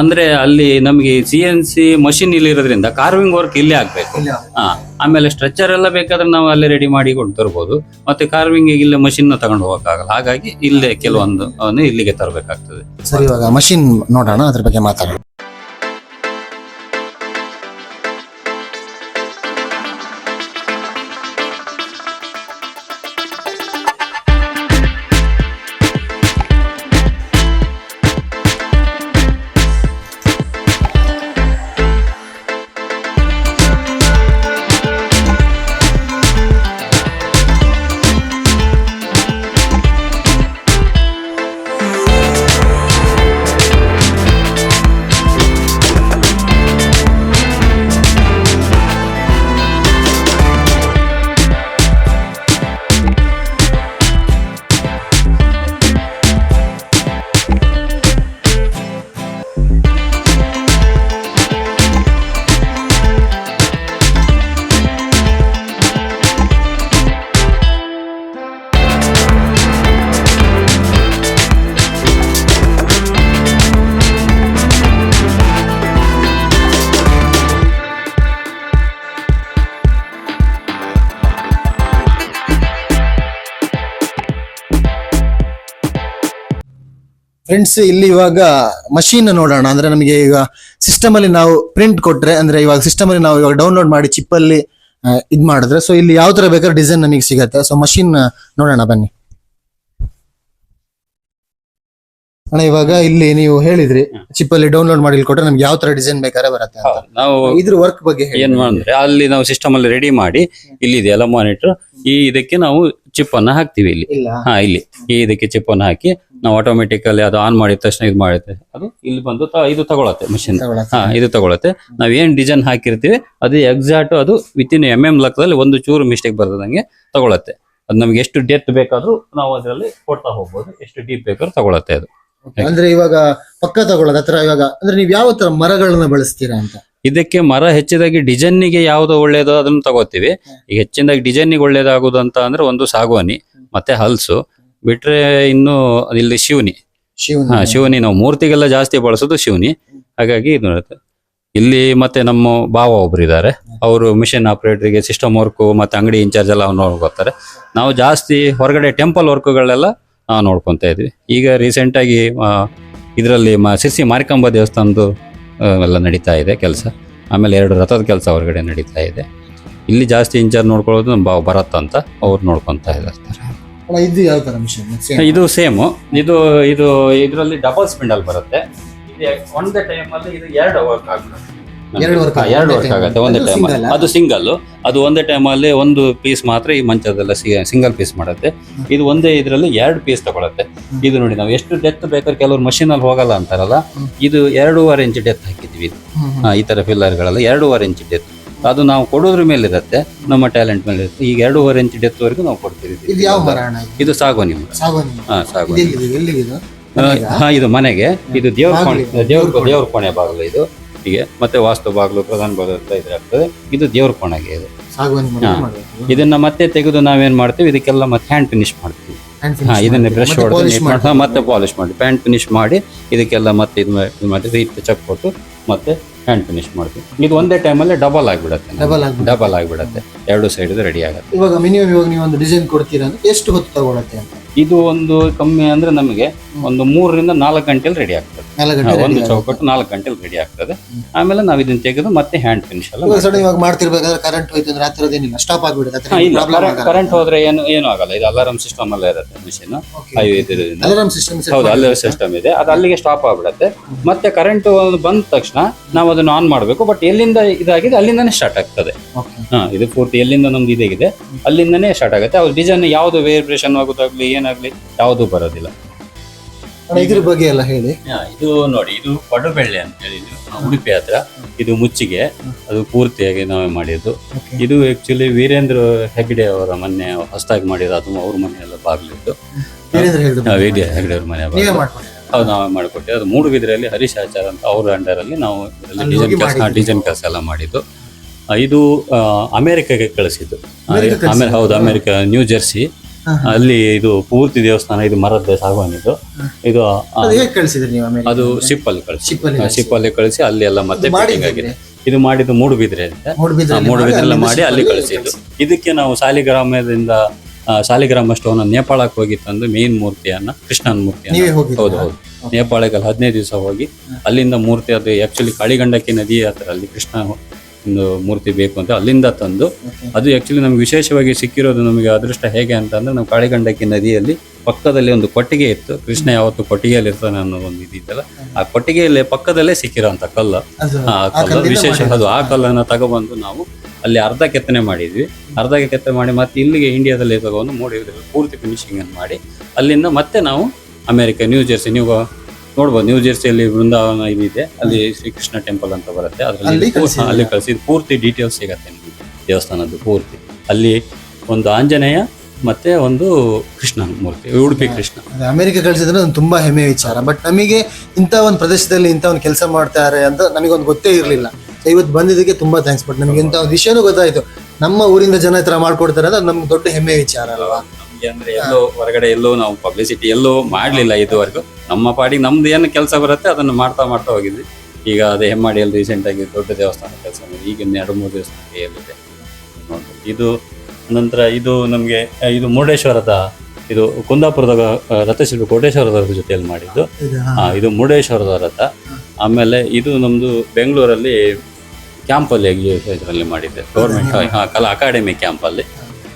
ಅಂದ್ರೆ ಅಲ್ಲಿ ನಮಗೆ ಸಿ ಎನ್ ಸಿ ಮಷಿನ್ ಇಲ್ಲಿ ಇರೋದ್ರಿಂದ ಕಾರ್ವಿಂಗ್ ವರ್ಕ್ ಇಲ್ಲೇ ಆಗ್ಬೇಕು. ಹಾ ಆಮೇಲೆ ಸ್ಟ್ರೆಚರ್ ಎಲ್ಲ ಬೇಕಾದ್ರೆ ನಾವು ಅಲ್ಲೇ ರೆಡಿ ಮಾಡಿ ಕೊಂಡು ತರ್ಬೋದು ಮತ್ತೆ ಕಾರ್ವಿಂಗ್ ಇಲ್ಲೇ ಮಷಿನ್ ತಗೊಂಡು ಹೋಗಕ್ಕಾಗಲ್ಲ. ಹಾಗಾಗಿ ಇಲ್ಲೇ ಕೆಲವೊಂದು ಇಲ್ಲಿಗೆ ತರಬೇಕಾಗ್ತದೆ. ಸರಿ ಇವಾಗ ಮಷಿನ್ ನೋಡೋಣ ಅದ್ರ ಬಗ್ಗೆ ಮಾತಾಡೋಣ. ಫ್ರೆಂಡ್ಸ್ ಇಲ್ಲಿ ಇವಾಗ ಮಷೀನ್ ನೋಡೋಣ. ಅಂದ್ರೆ ನಮಗೆ ಈಗ ಸಿಸ್ಟಮ್ ಅಲ್ಲಿ ನಾವು ಪ್ರಿಂಟ್ ಕೊಟ್ರೆ ಅಂದ್ರೆ ಇವಾಗ ಸಿಸ್ಟಮ್ ಅಲ್ಲಿ ನಾವು ಇವಾಗ ಡೌನ್ಲೋಡ್ ಮಾಡಿ ಚಿಪ್ ಅಲ್ಲಿ ಇದ್ ಮಾಡಿದ್ರೆ. ಸೊ ಇಲ್ಲಿ ಯಾವ ತರ ಬೇಕಾದ್ರೆ ಡಿಸೈನ್ ನಮಗೆ ಸಿಗತ್ತೆ. ಸೊ ಮಷೀನ್ ನೋಡೋಣ ಬನ್ನಿ. ಅಣ್ಣ ಇವಾಗ ಇಲ್ಲಿ ನೀವು ಹೇಳಿದ್ರಿ ಚಿಪ್ ಅಲ್ಲಿ ಡೌನ್ಲೋಡ್ ಮಾಡಿ ಕೊಟ್ರೆ ನಮ್ಗೆ ಯಾವ ತರ ಡಿಸೈನ್ ಬೇಕಾದ್ರೆ ಬರುತ್ತೆ ಅಂತ. ನಾವು ಇದ್ರ ವರ್ಕ್ ಬಗ್ಗೆ ಹೇಳಿ. ಏನ್ ಮಾಡಿದ್ರೆ ಅಲ್ಲಿ ನಾವು ಸಿಸ್ಟಮ್ ಅಲ್ಲಿ ರೆಡಿ ಮಾಡಿ ಇಲ್ಲಿ ಇದೆಯಲ್ಲ ಮಾನಿಟರ್ ಈ ಇದಕ್ಕೆ ನಾವು ಚಿಪ್ ಅನ್ನ ಹಾಕ್ತಿವಿ ಇಲ್ಲಿ. ಇಲ್ಲ. ಹಾ ಇಲ್ಲಿ. ಈ ಇದಕ್ಕೆ ಚಿಪ್ ಅನ್ನ ಹಾಕಿ ನಾವು ಆಟೋಮೆಟಿಕಲಿ ಅದು ಆನ್ ಮಾಡಿದ ತಕ್ಷಣ ಇದು ಮಾಡುತ್ತೆ. ಅದು ಇಲ್ಲಿ ಬಂದು ತ- ಇದು ತಗೊಳತ್ತೆ ಮಷಿನ್ ತಗೊಳತ್ತೆ. ಹಾ ಇದು ತಗೊಳತ್ತೆ. ನಾವ್ ಏನ್ ಡಿಸೈನ್ ಹಾಕಿರ್ತೀವಿ ಅದು ಎಕ್ಸಾಕ್ಟ್ ಅದು ವಿತ್ ಇನ್ ಎಂ ಎಂ ಲೆಕ್ಕದಲ್ಲಿ ಒಂದು ಚೂರು ಮಿಸ್ಟೇಕ್ ಬರ್ತದಂಗೆ ತಗೊಳತ್ತೆ. ಅದು ನಮ್ಗೆ ಎಷ್ಟು ಡೆತ್ ಬೇಕಾದ್ರೂ ನಾವು ಅದರಲ್ಲಿ ಕೊಡ್ತಾ ಹೋಗ್ಬೋದು. ಎಷ್ಟು ಡೀಪ್ ಬೇಕಾದ್ರೂ ತಗೊಳತ್ತೆ ಅದು. ಅಂದ್ರೆ ಇವಾಗ ಪಕ್ಕ ತಗೊಳ್ಳೋದು ಹತ್ರ ಇವಾಗ ಅಂದ್ರೆ ನೀವು ಯಾವ ತರ ಮರಗಳನ್ನ ಬಳಸ್ತೀರಾ ಅಂತ? ಇದಕ್ಕೆ ಮರ ಹೆಚ್ಚಿದಾಗಿ ಡಿಸೈನ್ಗೆ ಯಾವ್ದು ಒಳ್ಳೇದು ಅದನ್ನ ತಗೋತೀವಿ. ಈಗ ಹೆಚ್ಚಿನದಾಗಿ ಡಿಸೈನ್ಗೆ ಒಳ್ಳೇದಾಗುದು ಅಂತ ಅಂದ್ರೆ ಒಂದು ಸಾಗುವಾನಿ ಮತ್ತೆ ಹಲ್ಸು. ಬಿಟ್ರೆ ಇನ್ನು ಇಲ್ಲಿ ಶಿವನಿ. ಶಿವನ್. ಹಾ ಶಿವನಿ ನಾವು ಮೂರ್ತಿಗೆಲ್ಲ ಜಾಸ್ತಿ ಬಳಸೋದು ಶಿವನಿ. ಹಾಗಾಗಿ ಇದು ನೋಡುತ್ತೆ. ಇಲ್ಲಿ ಮತ್ತೆ ನಮ್ಮ ಭಾವ ಒಬ್ರು ಇದ್ದಾರೆ. ಅವರು ಮಿಷನ್ ಆಪರೇಟರ್ಗೆ ಸಿಸ್ಟಮ್ ವರ್ಕ್ ಮತ್ತೆ ಅಂಗಡಿ ಇನ್ಚಾರ್ಜ್ ಎಲ್ಲ ನೋಡ್ಕೊತಾರೆ. ನಾವು ಜಾಸ್ತಿ ಹೊರಗಡೆ ಟೆಂಪಲ್ ವರ್ಕ್ಗಳೆಲ್ಲ ನಾವು ನೋಡ್ಕೊಂತ ಇದ್ವಿ. ಈಗ ರೀಸೆಂಟ್ ಆಗಿ ಇದರಲ್ಲಿ ಸಿರ್ಸಿ ಮಾರಿಕಾಂಬ ದೇವಸ್ಥಾನದ್ದು ಎಲ್ಲ ನಡೀತಾ ಇದೆ ಕೆಲಸ. ಆಮೇಲೆ ಎರಡು ರಥದ ಕೆಲಸ ಹೊರಗಡೆ ನಡೀತಾ ಇದೆ. ಇಲ್ಲಿ ಜಾಸ್ತಿ ಇನ್ಚಾರ್ಜ್ ನೋಡ್ಕೊಳ್ಳೋದು ನಮ್ಮ ಭಾವ ಭರತ್ ಅಂತ ಅವ್ರು ನೋಡ್ಕೊತಾ ಇದ್ದಾರೆ. ಇದು ಯಾವ ತರ ಮಿಷನ್ ಇದು ಸೇಮ್ ಇದು ಇದು ಇದರಲ್ಲಿ ಡಬಲ್ ಸ್ಪಿಂಡಲ್ ಬರುತ್ತೆ. ಒಂದೇ ಟೈಮ್ ಅಲ್ಲಿ ಇದು ಎರಡು ವರ್ಕ್ ಆಗುತ್ತೆ. ಎರಡು work ಎರಡು ಒಂದೇ ವರ್ಕ್ ಆಗುತ್ತೆ ಅಲ್ಲಿ. ಒಂದೇ ಅದು ಟೈಮ್ ಅದು ಸಿಂಗಲ್ ಅದು ಒಂದೇ ಟೈಮ್ ಅಲ್ಲಿ ಒಂದು ಪೀಸ್ ಮಾತ್ರ ಈ ಮಂಚದಲ್ಲ ಸಿಂಗಲ್ ಪೀಸ್ ಮಾಡುತ್ತೆ. ಇದು ಒಂದೇ ಇದರಲ್ಲಿ ಎರಡು ಪೀಸ್ ತಗೊಳತ್ತೆ. ಇದು ನೋಡಿ ನಾವು ಎಷ್ಟು ಡೆತ್ ಬೇಕಾದ್ರೆ ಕೆಲವರು ಮಷೀನ್ ಅಲ್ಲಿ ಹೋಗಲ್ಲ ಅಂತಾರಲ್ಲ. ಇದು ಎರಡೂವರೆ ಇಂಚ್ ಡೆತ್ ಹಾಕಿದ್ವಿ. ಇದು ಈ ತರ ಫಿಲ್ಲರ್ಗಳೆಲ್ಲ ಎರಡೂವರೆ ಇಂಚ್ ಡೆತ್ ಅದು ನಾವು ಕೊಡೋದ್ರ ಮೇಲೆ ಇರುತ್ತೆ ನಮ್ಮ ಟ್ಯಾಲೆಂಟ್ ಮೇಲೆ ಇರುತ್ತೆ ಈಗ ಎರಡೂವರೆ ಇಂಚ್ ಡೆತ್ ವರೆಗೂ ನಾವು ಕೊಡ್ತೀವಿ ಇದು. ಯಾವ ಮರ ಅಣ್ಣ ಇದು? ಇದು ಸಾಗೋನಿ ಮರ ಸಾಗುವಾನಿ ಹಾ ಎಲ್ಲಿದೆ ಇದು ಆ, ಹಾ ಇದು ಮನೆಗೆ. ಇದು ದೇವ್ರ ಕೋಣೆ. ದೇವ್ರ ದೇವ್ರ ಕೋಣೆ. ಬಾಗಿಲು ಇದು. ಹೀಗೆ ಮತ್ತೆ ವಾಸ್ತು ಬಾಗಿಲು ಪ್ರಧಾನ ಬಾಗಿಲು ಅಂತ ಇದಾಗ್ತದೆ ಇದು ದೇವ್ರ ಕೋಣೆಗೆ ಇದು. ಸಾಗುವಾನಿ ಮರ ಹಾ. ಮಾಡೋದು. ಇದನ್ನ ಮತ್ತೆ ತೆಗೆದು ನಾವೇನ್ ಮಾಡ್ತೀವಿ? ಇದಕ್ಕೆಲ್ಲ ಮತ್ತೆ ಹ್ಯಾಂಡ್ ಫಿನಿಶ್ ಮಾಡ್ತೀವಿ. Hand ಹಾ ಇದನ್ನ. ಬ್ರಷ್ ಮತ್ತೆ ಹೊಡೆದು polish ನೀಟ್ ಮಾಡಿ ಮಾಡ್ತೀವಿ. ಮತ್ತೆ ಪಾಲಿಶ್ ಮಾಡಿ. ಪ್ಯಾಂಟ್ ಫಿನಿಶ್ ಮಾಡಿ ಇದಕ್ಕೆಲ್ಲ ಮತ್ತೆ ಇದು ಮಾ- ಇದು ಮಾಡಿ ಚೆಕ್ ಕೊಟ್ಟು ಮತ್ತೆ ಹ್ಯಾಂಡ್ ಫಿನಿಶ್ ಮಾಡ್ತೀವಿ. ಇದು ಒಂದೇ ಟೈಮಲ್ಲಿ ಡಬಲ್ ಆಗಿಬಿಡುತ್ತೆ ಡಬಲ್ ಆಗಿ ಡಬಲ್ ಆಗಿಬಿಡುತ್ತೆ. ಎರಡು ಸೈಡ್ ರೆಡಿ ಆಗುತ್ತೆ. ಇವಾಗ ಮಿನಿಮಮ್ ಇವಾಗ ನೀವು ಒಂದು ಡಿಸೈನ್ ಕೊಡ್ತೀರಾ ಅಂದ್ರೆ ಎಷ್ಟು ಹೊತ್ತು ತಗೊಳತ್ತೆ ಅಂತ? ಇದು ಒಂದು ಕಮ್ಮಿ ಅಂದ್ರೆ ನಮಗೆ ಒಂದು ಮೂರರಿಂದ ನಾಲ್ಕು ಗಂಟೆಲಿ ರೆಡಿ ಆಗ್ತದೆ. ಒಂದು ಚೌಕಟ್ಟು ನಾಲ್ಕು ಗಂಟೆಲಿ ರೆಡಿ ಆಗ್ತದೆ. ಆಮೇಲೆ ನಾವು ಇದನ್ನ ತೆಗೆದು ಮತ್ತೆ ಹ್ಯಾಂಡ್ ಫಿನಿಶ್ ಎಲ್ಲ ಇವಾಗ ಮಾಡ್ತಿರ್ಬೇಕಾದ್ರೆ ಕರೆಂಟ್ ಹೋಯ್ತು ಅಂದ್ರೆ ಸ್ಟಾಪ್ ಆಗ್ಬಿಡುತ್ತೆ ಕರೆಂಟ್ ಹೋದ್ರೆ ಏನು ಏನು ಆಗಲ್ಲ. ಇದು ಅಲಾರಾಮ್ ಸಿಸ್ಟಮ್ ಅಲ್ಲ ಇರುತ್ತೆ ಮಿಷಿನ್ ಅಲಾರಾಮ್ ಸಿಸ್ಟಮ್ ಹೌದು ಅಲ್ಲೇ ಸಿಸ್ಟಮ್ ಇದೆ. ಅದು ಅಲ್ಲಿಗೆ ಸ್ಟಾಪ್ ಆಗ್ಬಿಡತ್ತೆ. ಮತ್ತೆ ಕರೆಂಟ್ ಬಂದ ತಕ್ಷಣ ನಾವು ಅದನ್ನ ಆನ್ ಮಾಡಬೇಕು. ಬಟ್ ಎಲ್ಲಿಂದ ಇದಾಗಿದೆ ಅಲ್ಲಿಂದನೇ ಸ್ಟಾರ್ಟ್ ಆಗ್ತದೆ. ಹಾ ಇದು ಪೂರ್ತಿ ಎಲ್ಲಿಂದ ನಮ್ದು ಇದಾಗಿದೆ ಅಲ್ಲಿಂದನೇ ಸ್ಟಾರ್ಟ್ ಆಗುತ್ತೆ. ಅವ್ರ ಡಿಸೈನ್ ಯಾವ್ದು ವೇರಿಯೇಷನ್ ಆಗೋದಾಗ್ಲಿ ಏನಾಗ್ಲಿ ಯಾವುದು ಬರೋದಿಲ್ಲ. ಇದ್ರ ಬಗ್ಗೆ ಎಲ್ಲ ಹೇಳಿ. ಹಾ, ಇದು ನೋಡಿ ಇದು ಪಡುಬೆಳ್ಳೆ ಅಂತ ಹೇಳಿದ್ರು ಉಡುಪಿ ಹತ್ರ ಇದು ಮುಚ್ಚಿಗೆ ಅದು ಪೂರ್ತಿಯಾಗಿ ನಾವೇ ಮಾಡಿದ್ದು. ಇದು ಆಕ್ಚುಲಿ ವೀರೇಂದ್ರ ಹೆಗ್ಡೆ ಅವರ ಮೊನ್ನೆ ಹೊಸದಾಗಿ ಮಾಡಿದ್ರು ಅದು ಅವ್ರ ಮನೆಯೆಲ್ಲ ಬಾಗ್ಲಿದ್ದು. ವೀರೇಂದ್ರ ಹೇಳಿದ್ರು ಹಾ, ವೀರ್ಯ ಹೆಗ್ಡೆ ಅವ್ರ ಮನೆ ನೀವೇ ಮಾಡ್ಕೊಂಡು ಹೌದು ನಾವೇ ಮಾಡಿಕೊಟ್ಟೆ ಅದು ಮೂಡುಬಿದ್ರೆಯಲ್ಲಿ ಹರೀಶ್ ಆಚಾರ್ ಅಂತ ಅವ್ರ ಅಂಡರ್ ಅಲ್ಲಿ ನಾವು ಅಲ್ಲಿ ಡಿಸೈನ್ ಹೋಗಿ ಕೆಲಸ ಮಾಡಿದ್ದು. ಡಿಸೈನ್ ಕೆಲಸ ಎಲ್ಲ ಮಾಡಿದ್ದು. ಆ, ಇದು ಆ, ಅಮೆರಿಕಗೆ ಕಳಿಸಿದ್ದು. ಆ, ಅಮೆರಿಕ ಕಳ್ಸಿದ್ದು? ಹೌದು ಅಮೆರಿಕ ನ್ಯೂ ಜೆರ್ಸಿ. ಅಲ್ಲಿ ಇದು ಪೂರ್ತಿ ದೇವಸ್ಥಾನ ಇದು ಮರದ ಸಾಗುವಾನಿದ್ದು ಇದು. ಕಳಿಸಿದ್ರಿ ನೀವು ಆಮೇಲೆ? ಅದು ಶಿಪ್ ಅಲ್ಲಿ ಕಳಿಸಿ ಶಿಪ್ಪಲ್ಲಿ ಕಳ್ಸಿ. ಅಲ್ಲಿ ಕಳಿಸಿ ಅಲ್ಲಿ ಎಲ್ಲ ಮತ್ತೆ ಮಾಡಿದ್ದೆ ಆಗಿದೆ. ಇದು ಮಾಡಿದ್ದು ಮೂಡುಬಿದ್ರೆ ಅಂತ. ಮೂಡುಬಿದ್ರೆಲ್ಲ ಮಾಡಿ ಅಲ್ಲಿ ಕಳಿಸಿದ್ದು. ಇದಕ್ಕೆ ನಾವು ಸಾಲಿಗ್ರಾಮದಿಂದ ಆ, ಸಾಲಿಗ್ರಾಮ ಸ್ಟೋನ್ ನೇಪಾಳಕ್ಕೆ ಹೋಗಿ ತಂದು ಮೇನ್ ಮೂರ್ತಿಯನ್ನ ಕೃಷ್ಣನ ಮೂರ್ತಿಯನ್ನ. ನೀವೇ ಹೋಗಿದ್ರಾ? ಹೌದು ಹೌದು. ನೇಪಾಳಕ್ಕೆ ಅಲ್ಲಿ ಹದಿನೈದು ದಿವಸ ಹೋಗಿ ಅಲ್ಲಿಂದ ಮೂರ್ತಿ ಅದು ಆಕ್ಚುಲಿ ಕಾಳಿಗಂಡಕ್ಕೆ ನದಿ ಹತ್ರ ಅಲ್ಲಿ ಕೃಷ್ಣ ಒಂದು ಮೂರ್ತಿ ಬೇಕು ಅಂತ ಅಲ್ಲಿಂದ ತಂದು ಅದು ಆ್ಯಕ್ಚುಲಿ ನಮ್ಗೆ ವಿಶೇಷವಾಗಿ ಸಿಕ್ಕಿರೋದು ನಮಗೆ ಅದೃಷ್ಟ ಹೇಗೆ ಅಂತಂದ್ರೆ ನಾವು ಕಾಳಿಗಂಡಕ್ಕಿ ನದಿಯಲ್ಲಿ ಪಕ್ಕದಲ್ಲಿ ಒಂದು ಕೊಟ್ಟಿಗೆ ಇತ್ತು. ಕೃಷ್ಣ ಯಾವತ್ತು ಕೊಟ್ಟಿಗೆಯಲ್ಲಿ ಇರ್ತಾನೆ ಅನ್ನೋ ಒಂದು ಇದಿತ್ತಲ್ಲ ಆ ಕೊಟ್ಟಿಗೆಯಲ್ಲಿ ಪಕ್ಕದಲ್ಲೇ ಸಿಕ್ಕಿರೋಂಥ ಕಲ್ಲು. ಅದು ಆ ಕಲ್ಲು ವಿಶೇಷ ಅದು ಆ ಕಲ್ಲನ್ನು ತಗೊಬಂದು ನಾವು ಅಲ್ಲಿ ಅರ್ಧ ಕೆತ್ತನೆ ಮಾಡಿದ್ವಿ. ಅರ್ಧ ಕೆತ್ತನೆ ಮಾಡಿ ಮತ್ತೆ ಇಲ್ಲಿಗೆ ಇಂಡಿಯಾದಲ್ಲಿ ತಗೊಂಡು ಮೂಡಿ ಪೂರ್ತಿ ಫಿನಿಶಿಂಗ್ ಅನ್ನು ಮಾಡಿ ಅಲ್ಲಿಂದ ಮತ್ತೆ ನಾವು ಅಮೆರಿಕ ನ್ಯೂ ಜೆರ್ಸಿ ನೀವು ನೋಡ್ಬೋದು ನ್ಯೂ ಜೆರ್ಸಿಯಲ್ಲಿ ಬೃಂದಾವನ ಇದೆ ಅಲ್ಲಿ ಶ್ರೀಕೃಷ್ಣ ಟೆಂಪಲ್ ಅಂತ ಬರುತ್ತೆ. ಅದರಲ್ಲಿ? ಅಲ್ಲಿ ಕಳಿಸಿದ ಪೂರ್ತಿ ಡೀಟೇಲ್ಸ್ ಸಿಗತ್ತೆ ನಿಮಗೆ ದೇವಸ್ಥಾನದ್ದು ಪೂರ್ತಿ. ಅಲ್ಲಿ ಒಂದು ಆಂಜನೇಯ ಮತ್ತೆ ಒಂದು ಕೃಷ್ಣ ಮೂರ್ತಿ ಉಡುಪಿ ಕೃಷ್ಣ. ಅಮೆರಿಕ ಕಳಿಸಿದ್ರೆ ಒಂದು ತುಂಬಾ ಹೆಮ್ಮೆ ವಿಚಾರ. ಬಟ್ ನಮಗೆ ಇಂಥ ಒಂದು ಪ್ರದೇಶದಲ್ಲಿ ಇಂಥ ಒಂದು ಕೆಲಸ ಮಾಡ್ತಾರೆ ಅಂತ ನಮಗೊಂದು ಗೊತ್ತೇ ಇರಲಿಲ್ಲ. ಇವತ್ತು ಬಂದಿದ್ದಕ್ಕೆ ತುಂಬಾ ಥ್ಯಾಂಕ್ಸ್ ಬಟ್ ನಮಗೆ ಇಂಥ ಒಂದು ವಿಷಯನೂ ಗೊತ್ತಾಯ್ತು. ನಮ್ಮ ಊರಿಂದ ಜನ ಈ ಮಾಡ್ಕೊಡ್ತಾರೆ ಅಂದ್ರೆ ಅದು ನಮ್ಗೆ ದೊಡ್ಡ ಹೆಮ್ಮೆ ವಿಚಾರ ಅಲ್ವಾ? ನಮ್ಗೆ ಅಂದ್ರೆ ಎಲ್ಲೋ ಹೊರಗಡೆ ಎಲ್ಲೋ ನಾವು ಪಬ್ಲಿಸಿಟಿ ಎಲ್ಲೋ ಮಾಡಲಿಲ್ಲ ಇದುವರೆಗೂ. ನಮ್ಮ ಪಾಡಿಗೆ ನಮ್ದು ಏನು ಕೆಲಸ ಬರುತ್ತೆ ಅದನ್ನ ಮಾಡ್ತಾ ಮಾಡ್ತಾ ಹೋಗಿದ್ವಿ. ಈಗ ಅದೇ ಹೆಮ್ಮಾಡಿಯಲ್ಲಿ ರೀಸೆಂಟ್ ಆಗಿ ದೊಡ್ಡ ದೇವಸ್ಥಾನ ಕೆಲಸ ಈಗ ಇನ್ನು ಎರಡು ಮೂರು ದೇವಸ್ಥಾನ ಎಲ್ಲಿದೆ ನೋಡ್ಬೋದು. ಇದು ನಂತರ ಇದು ನಮಗೆ ಇದು ಮುರುಡೇಶ್ವರದ ಇದು ಕುಂದಾಪುರದ ರಥಶಿಲ್ಪಿ ಕೋಟೇಶ್ವರದ ಜೊತೆಯಲ್ಲಿ ಮಾಡಿದ್ದು. ಇದು, ಇದು ಮುರುಡೇಶ್ವರದ ರಥ. ಆಮೇಲೆ ಇದು ನಮ್ದು ಬೆಂಗಳೂರಲ್ಲಿ ಕ್ಯಾಂಪಲ್ಲಿ ಇದರಲ್ಲಿ ಮಾಡಿದ್ದೆ. ಗೌರ್ಮೆಂಟ್ ಕಲಾ ಅಕಾಡೆಮಿ ಕ್ಯಾಂಪಲ್ಲಿ.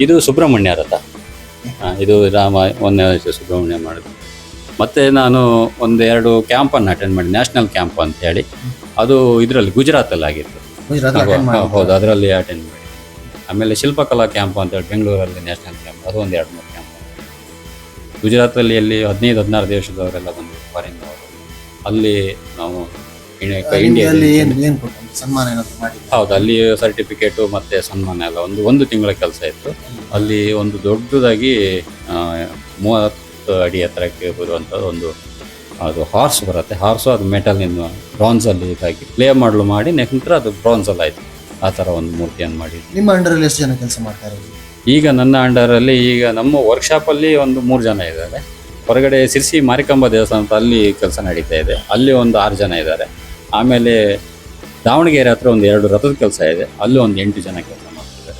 ಇದು ಸುಬ್ರಹ್ಮಣ್ಯ ರಥ. ಇದು ರಾಮ ಒಂದನೇ ಸುಬ್ರಹ್ಮಣ್ಯ ಮಾಡಿದ್ದು. ಮತ್ತೆ ನಾನು ಒಂದೆರಡು ಕ್ಯಾಂಪನ್ನು ಅಟೆಂಡ್ ಮಾಡಿ ನ್ಯಾಷನಲ್ ಕ್ಯಾಂಪ್ ಅಂತ ಹೇಳಿ. ಅದು ಇದರಲ್ಲಿ ಗುಜರಾತಲ್ಲಿ ಆಗಿತ್ತು. ಗುಜರಾತ್ ಹೌದು, ಅದರಲ್ಲಿ ಅಟೆಂಡ್ ಮಾಡಿ. ಆಮೇಲೆ ಶಿಲ್ಪಕಲಾ ಕ್ಯಾಂಪ್ ಅಂತ ಹೇಳಿ ಬೆಂಗಳೂರಲ್ಲಿ ನ್ಯಾಷನಲ್ ಕ್ಯಾಂಪ್ ಅದು ಒಂದು ಎರಡು ಮೂರು ಕ್ಯಾಂಪ್ ಗುಜರಾತಲ್ಲಿ ಅಲ್ಲಿ ಹದಿನೈದು ಹದಿನಾರು ದೇಶದವರೆಲ್ಲ ಬಂದು ಫಾರಿನ್ ಅಲ್ಲಿ ನಾವು ಹೌದು ಅಲ್ಲಿ ಸರ್ಟಿಫಿಕೇಟು ಮತ್ತೆ ಸನ್ಮಾನ ಎಲ್ಲ ಒಂದು ಒಂದು ತಿಂಗಳ ಕೆಲಸ ಇತ್ತು. ಅಲ್ಲಿ ಒಂದು ದೊಡ್ಡದಾಗಿ ಆ, ಮೂವತ್ತು ಅಡಿ ಎತ್ತರಕ್ಕೆ ಬರುವಂಥದ್ದು ಒಂದು ಅದು ಹಾರ್ಸ್ ಬರುತ್ತೆ. ಹಾರ್ಸು ಅದು ಮೆಟಲ್ನಿಂದ ಬ್ರಾನ್ಸಲ್ಲಿ ಇದಾಗಿ ಪ್ಲೇ ಮಾಡಲು ಮಾಡಿ ನಂತರ ಅದು ಬ್ರಾನ್ಸಲ್ಲಿ ಆಯಿತು. ಆ ಥರ ಒಂದು ಮೂರ್ತಿಯನ್ನು ಮಾಡಿ ನಿಮ್ಮ ಅಂಡರ್ ಎಷ್ಟು ಜನ ಕೆಲಸ ಮಾಡ್ತಾರೆ ಈಗ ನನ್ನ ಅಂಡರಲ್ಲಿ ಈಗ ನಮ್ಮ ವರ್ಕ್ಶಾಪಲ್ಲಿ ಒಂದು ಮೂರು ಜನ ಇದ್ದಾರೆ. ಹೊರಗಡೆ ಸಿರ್ಸಿ ಮಾರಿಕಂಬ ದೇವಸ್ಥಾನ ಅಂತ ಅಲ್ಲಿ ಕೆಲಸ ನಡೀತಾ ಇದೆ. ಅಲ್ಲಿ ಒಂದು ಆರು ಜನ ಇದ್ದಾರೆ. ಆಮೇಲೆ ದಾವಣಗೆರೆ ಹತ್ರ ಒಂದು ಎರಡು ರಥದ ಕೆಲಸ ಇದೆ. ಅಲ್ಲಿ ಒಂದು ಎಂಟು ಜನ ಕೆಲಸ ಮಾಡ್ತಿದ್ದಾರೆ.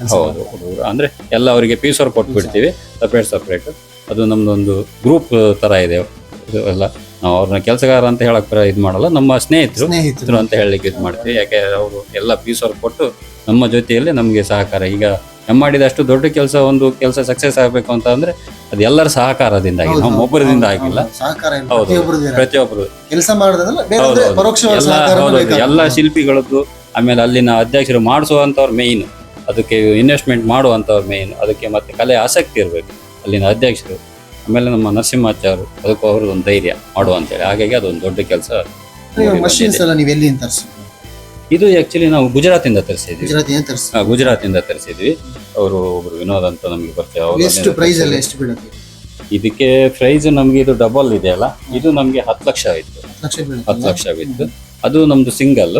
ಕೆಲಸ ಹೌದು ಅಂದರೆ ಎಲ್ಲ ಅವರಿಗೆ ಪೀಸ್ ಪೀಸರ್ ಕೊಟ್ಬಿಡ್ತೀವಿ. ಸಪ್ರೇಟ್ ಸಪ್ರೇಟ್ ಅದು ನಮ್ಮದೊಂದು ಗ್ರೂಪ್ ಥರ ಇದೆ. ಎಲ್ಲ. ನಾವು ಅವ್ರನ್ನ ಕೆಲಸಗಾರ ಅಂತ ಹೇಳಕ್ ಇದು ಮಾಡಲ್ಲ. ನಮ್ಮ ಸ್ನೇಹಿತರು. ಸ್ನೇಹಿತರು. ಅಂತ ಹೇಳಲಿಕ್ಕೆ ಇದು ಮಾಡ್ತೀವಿ. ಯಾಕೆ ಅವರು ಎಲ್ಲ ಪೀಸ್ ಅವ್ರು ಕೊಟ್ಟು ನಮ್ಮ ಜೊತೆಯಲ್ಲಿ ನಮಗೆ ಸಹಕಾರ. ಈಗ ನಮ್ಮ ಮಾಡಿದಷ್ಟು ದೊಡ್ಡ ಕೆಲಸ ಒಂದು ಕೆಲಸ ಸಕ್ಸಸ್ ಆಗಬೇಕು ಅಂತ ಅಂದ್ರೆ ಅದು ಎಲ್ಲರ ಸಹಕಾರದಿಂದ ಆಗಿ ನಮ್ಮ ಹೌದು, ಒಬ್ಬರದಿಂದ ಆಗಿಲ್ಲ. ಹೌದು, ಪ್ರತಿಯೊಬ್ಬರು ಕೆಲಸ ಬೇಕಾಗ್ತದೆ. ಎಲ್ಲ ಶಿಲ್ಪಿಗಳದ್ದು ಆಮೇಲೆ ಅಲ್ಲಿನ ಅಧ್ಯಕ್ಷರು ಮಾಡಿಸುವಂಥವ್ರು ಮೇಯ್ನ್ ಅದಕ್ಕೆ ಇನ್ವೆಸ್ಟ್ಮೆಂಟ್ ಮಾಡುವಂಥವ್ರು ಮೇಯ್ನ್ ಅದಕ್ಕೆ ಮತ್ತೆ ಕಲೆ ಆಸಕ್ತಿ ಇರಬೇಕು. ಅಲ್ಲಿನ ಅಧ್ಯಕ್ಷರು ಆಮೇಲೆ ನಮ್ಮ ನರಸಿಂಹಾಚಾರ್ಯರು ಅದಕ್ಕೂ ಅವರು ಒಂದು ಧೈರ್ಯ ಮಾಡುವ ಅಂತೇಳಿ. ಹಾಗಾಗಿ ಅದೊಂದು ದೊಡ್ಡ ಕೆಲಸ ನೀವು ಮಷೀನ್ಸ್ ಎಲ್ಲ ನೀವು ಎಲ್ಲಿ ತರಿಸಿದ್ರು ಇದು ಆಕ್ಚುಲಿ ನಾವು ಗುಜರಾತಿಂದ ತರಿಸಿದ್ವಿ. ಗುಜರಾತ್ ಏನ್ ಗುಜರಾತಿಂದ ತರಿಸಿದ್ವಿ. ಅವರು ಒಬ್ರು ವಿನೋದ್ ಅಂತ ನಮಗೆ ಪರಿಚಯ ಅವ್ರು ಎಷ್ಟು ಪ್ರೈಸ್ ಎಲ್ಲ. ಎಷ್ಟು ಬೀಳುತ್ತೆ? ಇದಕ್ಕೆ ಪ್ರೈಸ್ ನಮಗೆ ಇದು ಡಬಲ್ ಇದೆ ಅಲ್ಲ? ಇದು ನಮಗೆ ಹತ್ತು ಲಕ್ಷ ಆಯಿತು. ಹತ್ತು ಲಕ್ಷ ಹತ್ತು ಬೀಳುತ್ತೆ ಲಕ್ಷ ಬಿತ್ತು ಅದು ನಮ್ದು ಸಿಂಗಲ್